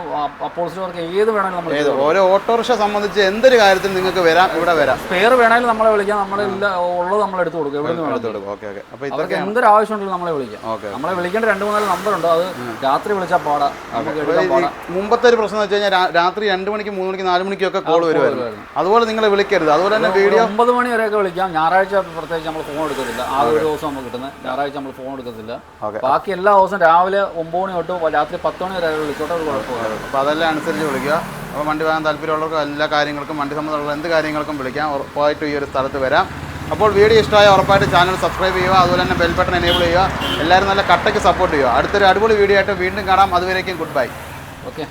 [SPEAKER 2] അപ്പോൾസി വർക്ക് ഏത് വേണമെങ്കിലും നമ്മൾ
[SPEAKER 1] ഏത്? ഓരോ ഓട്ടോറിക്ഷ സംബന്ധിച്ച് എന്തൊരു കാര്യത്തിൽ നിങ്ങൾക്ക് വരാം ഇവിടെ വരാം.
[SPEAKER 2] സ്പെയർ വേണമെങ്കിൽ നമ്മളെ വിളിക്കാം. നമ്മളെ ഉള്ളത് നമ്മൾ എടുത്ത് കൊടുക്കും. എവിടെ നിന്ന്
[SPEAKER 1] എടുത്ത് കൊടുക്കും. Okay okay. അപ്പോൾ
[SPEAKER 2] എന്തൊരു ആവശ്യമുണ്ടെങ്കിലും നമ്മളെ വിളിക്കാം.
[SPEAKER 1] ഓക്കെ
[SPEAKER 2] നമ്മളെ വിളിക്കേണ്ട രണ്ട് മൂന്നാൽ നമ്പർ ഉണ്ട്. അത് രാത്രി വിളിച്ചാൽ പാടാ.
[SPEAKER 1] മുമ്പത്തെ ഒരു പ്രശ്നം വെച്ച് കഴിഞ്ഞാൽ രാത്രി രണ്ട് മണിക്ക് മൂന്ന് മണിക്ക് നാല് മണിക്കൊക്കെ കോൾ വരുമായിരുന്നു
[SPEAKER 2] വരുമായിരുന്നു.
[SPEAKER 1] അതുപോലെ നിങ്ങൾ വിളിക്കരുത്. അതുപോലെ തന്നെ വീഡിയോ
[SPEAKER 2] ഒമ്പത് മണി വരെയൊക്കെ വിളിക്കാം. ഞായറാഴ്ച പ്രത്യേകിച്ച് നമ്മൾ ഫോൺ എടുക്കത്തില്ല. ആ ഒരു ദിവസം നമുക്ക് കിട്ടുന്നത് ഞായറാഴ്ച നമ്മൾ ഫോൺ എടുക്കത്തില്ല. ബാക്കി എല്ലാ ദിവസവും രാവിലെ ഒമ്പത് മണി തൊട്ട് രാത്രി പത്ത് മണി വരെ വിളിച്ചോട്ടെ ഒരു കുഴപ്പമില്ല
[SPEAKER 1] അപ്പോൾ അതെല്ലാം അനുസരിച്ച് വിളിക്കുക. അപ്പോൾ വണ്ടി വാങ്ങാൻ താല്പര്യമുള്ളവർക്ക് എല്ലാ കാര്യങ്ങൾക്കും വണ്ടി സംബന്ധമുള്ള എന്ത് കാര്യങ്ങൾക്കും വിളിക്കാം. ഉറപ്പായിട്ട് ഈ ഒരു സ്ഥലത്ത് വരാം. അപ്പോൾ വീഡിയോ ഇഷ്ടമായ ഉറപ്പായിട്ട് ചാനൽ സബ്സ്ക്രൈബ് ചെയ്യുക. അതുപോലെ തന്നെ ബെൽ ബട്ടൺ എനേബിൾ ചെയ്യുക. എല്ലാവരും നല്ല കട്ടയ്ക്ക് സപ്പോർട്ട് ചെയ്യുക. അടുത്തൊരു അടിപൊളി വീഡിയോ ആയിട്ട് വീണ്ടും കാണാം. അതുവരേക്കും ഗുഡ് ബൈ
[SPEAKER 2] ഓക്കെ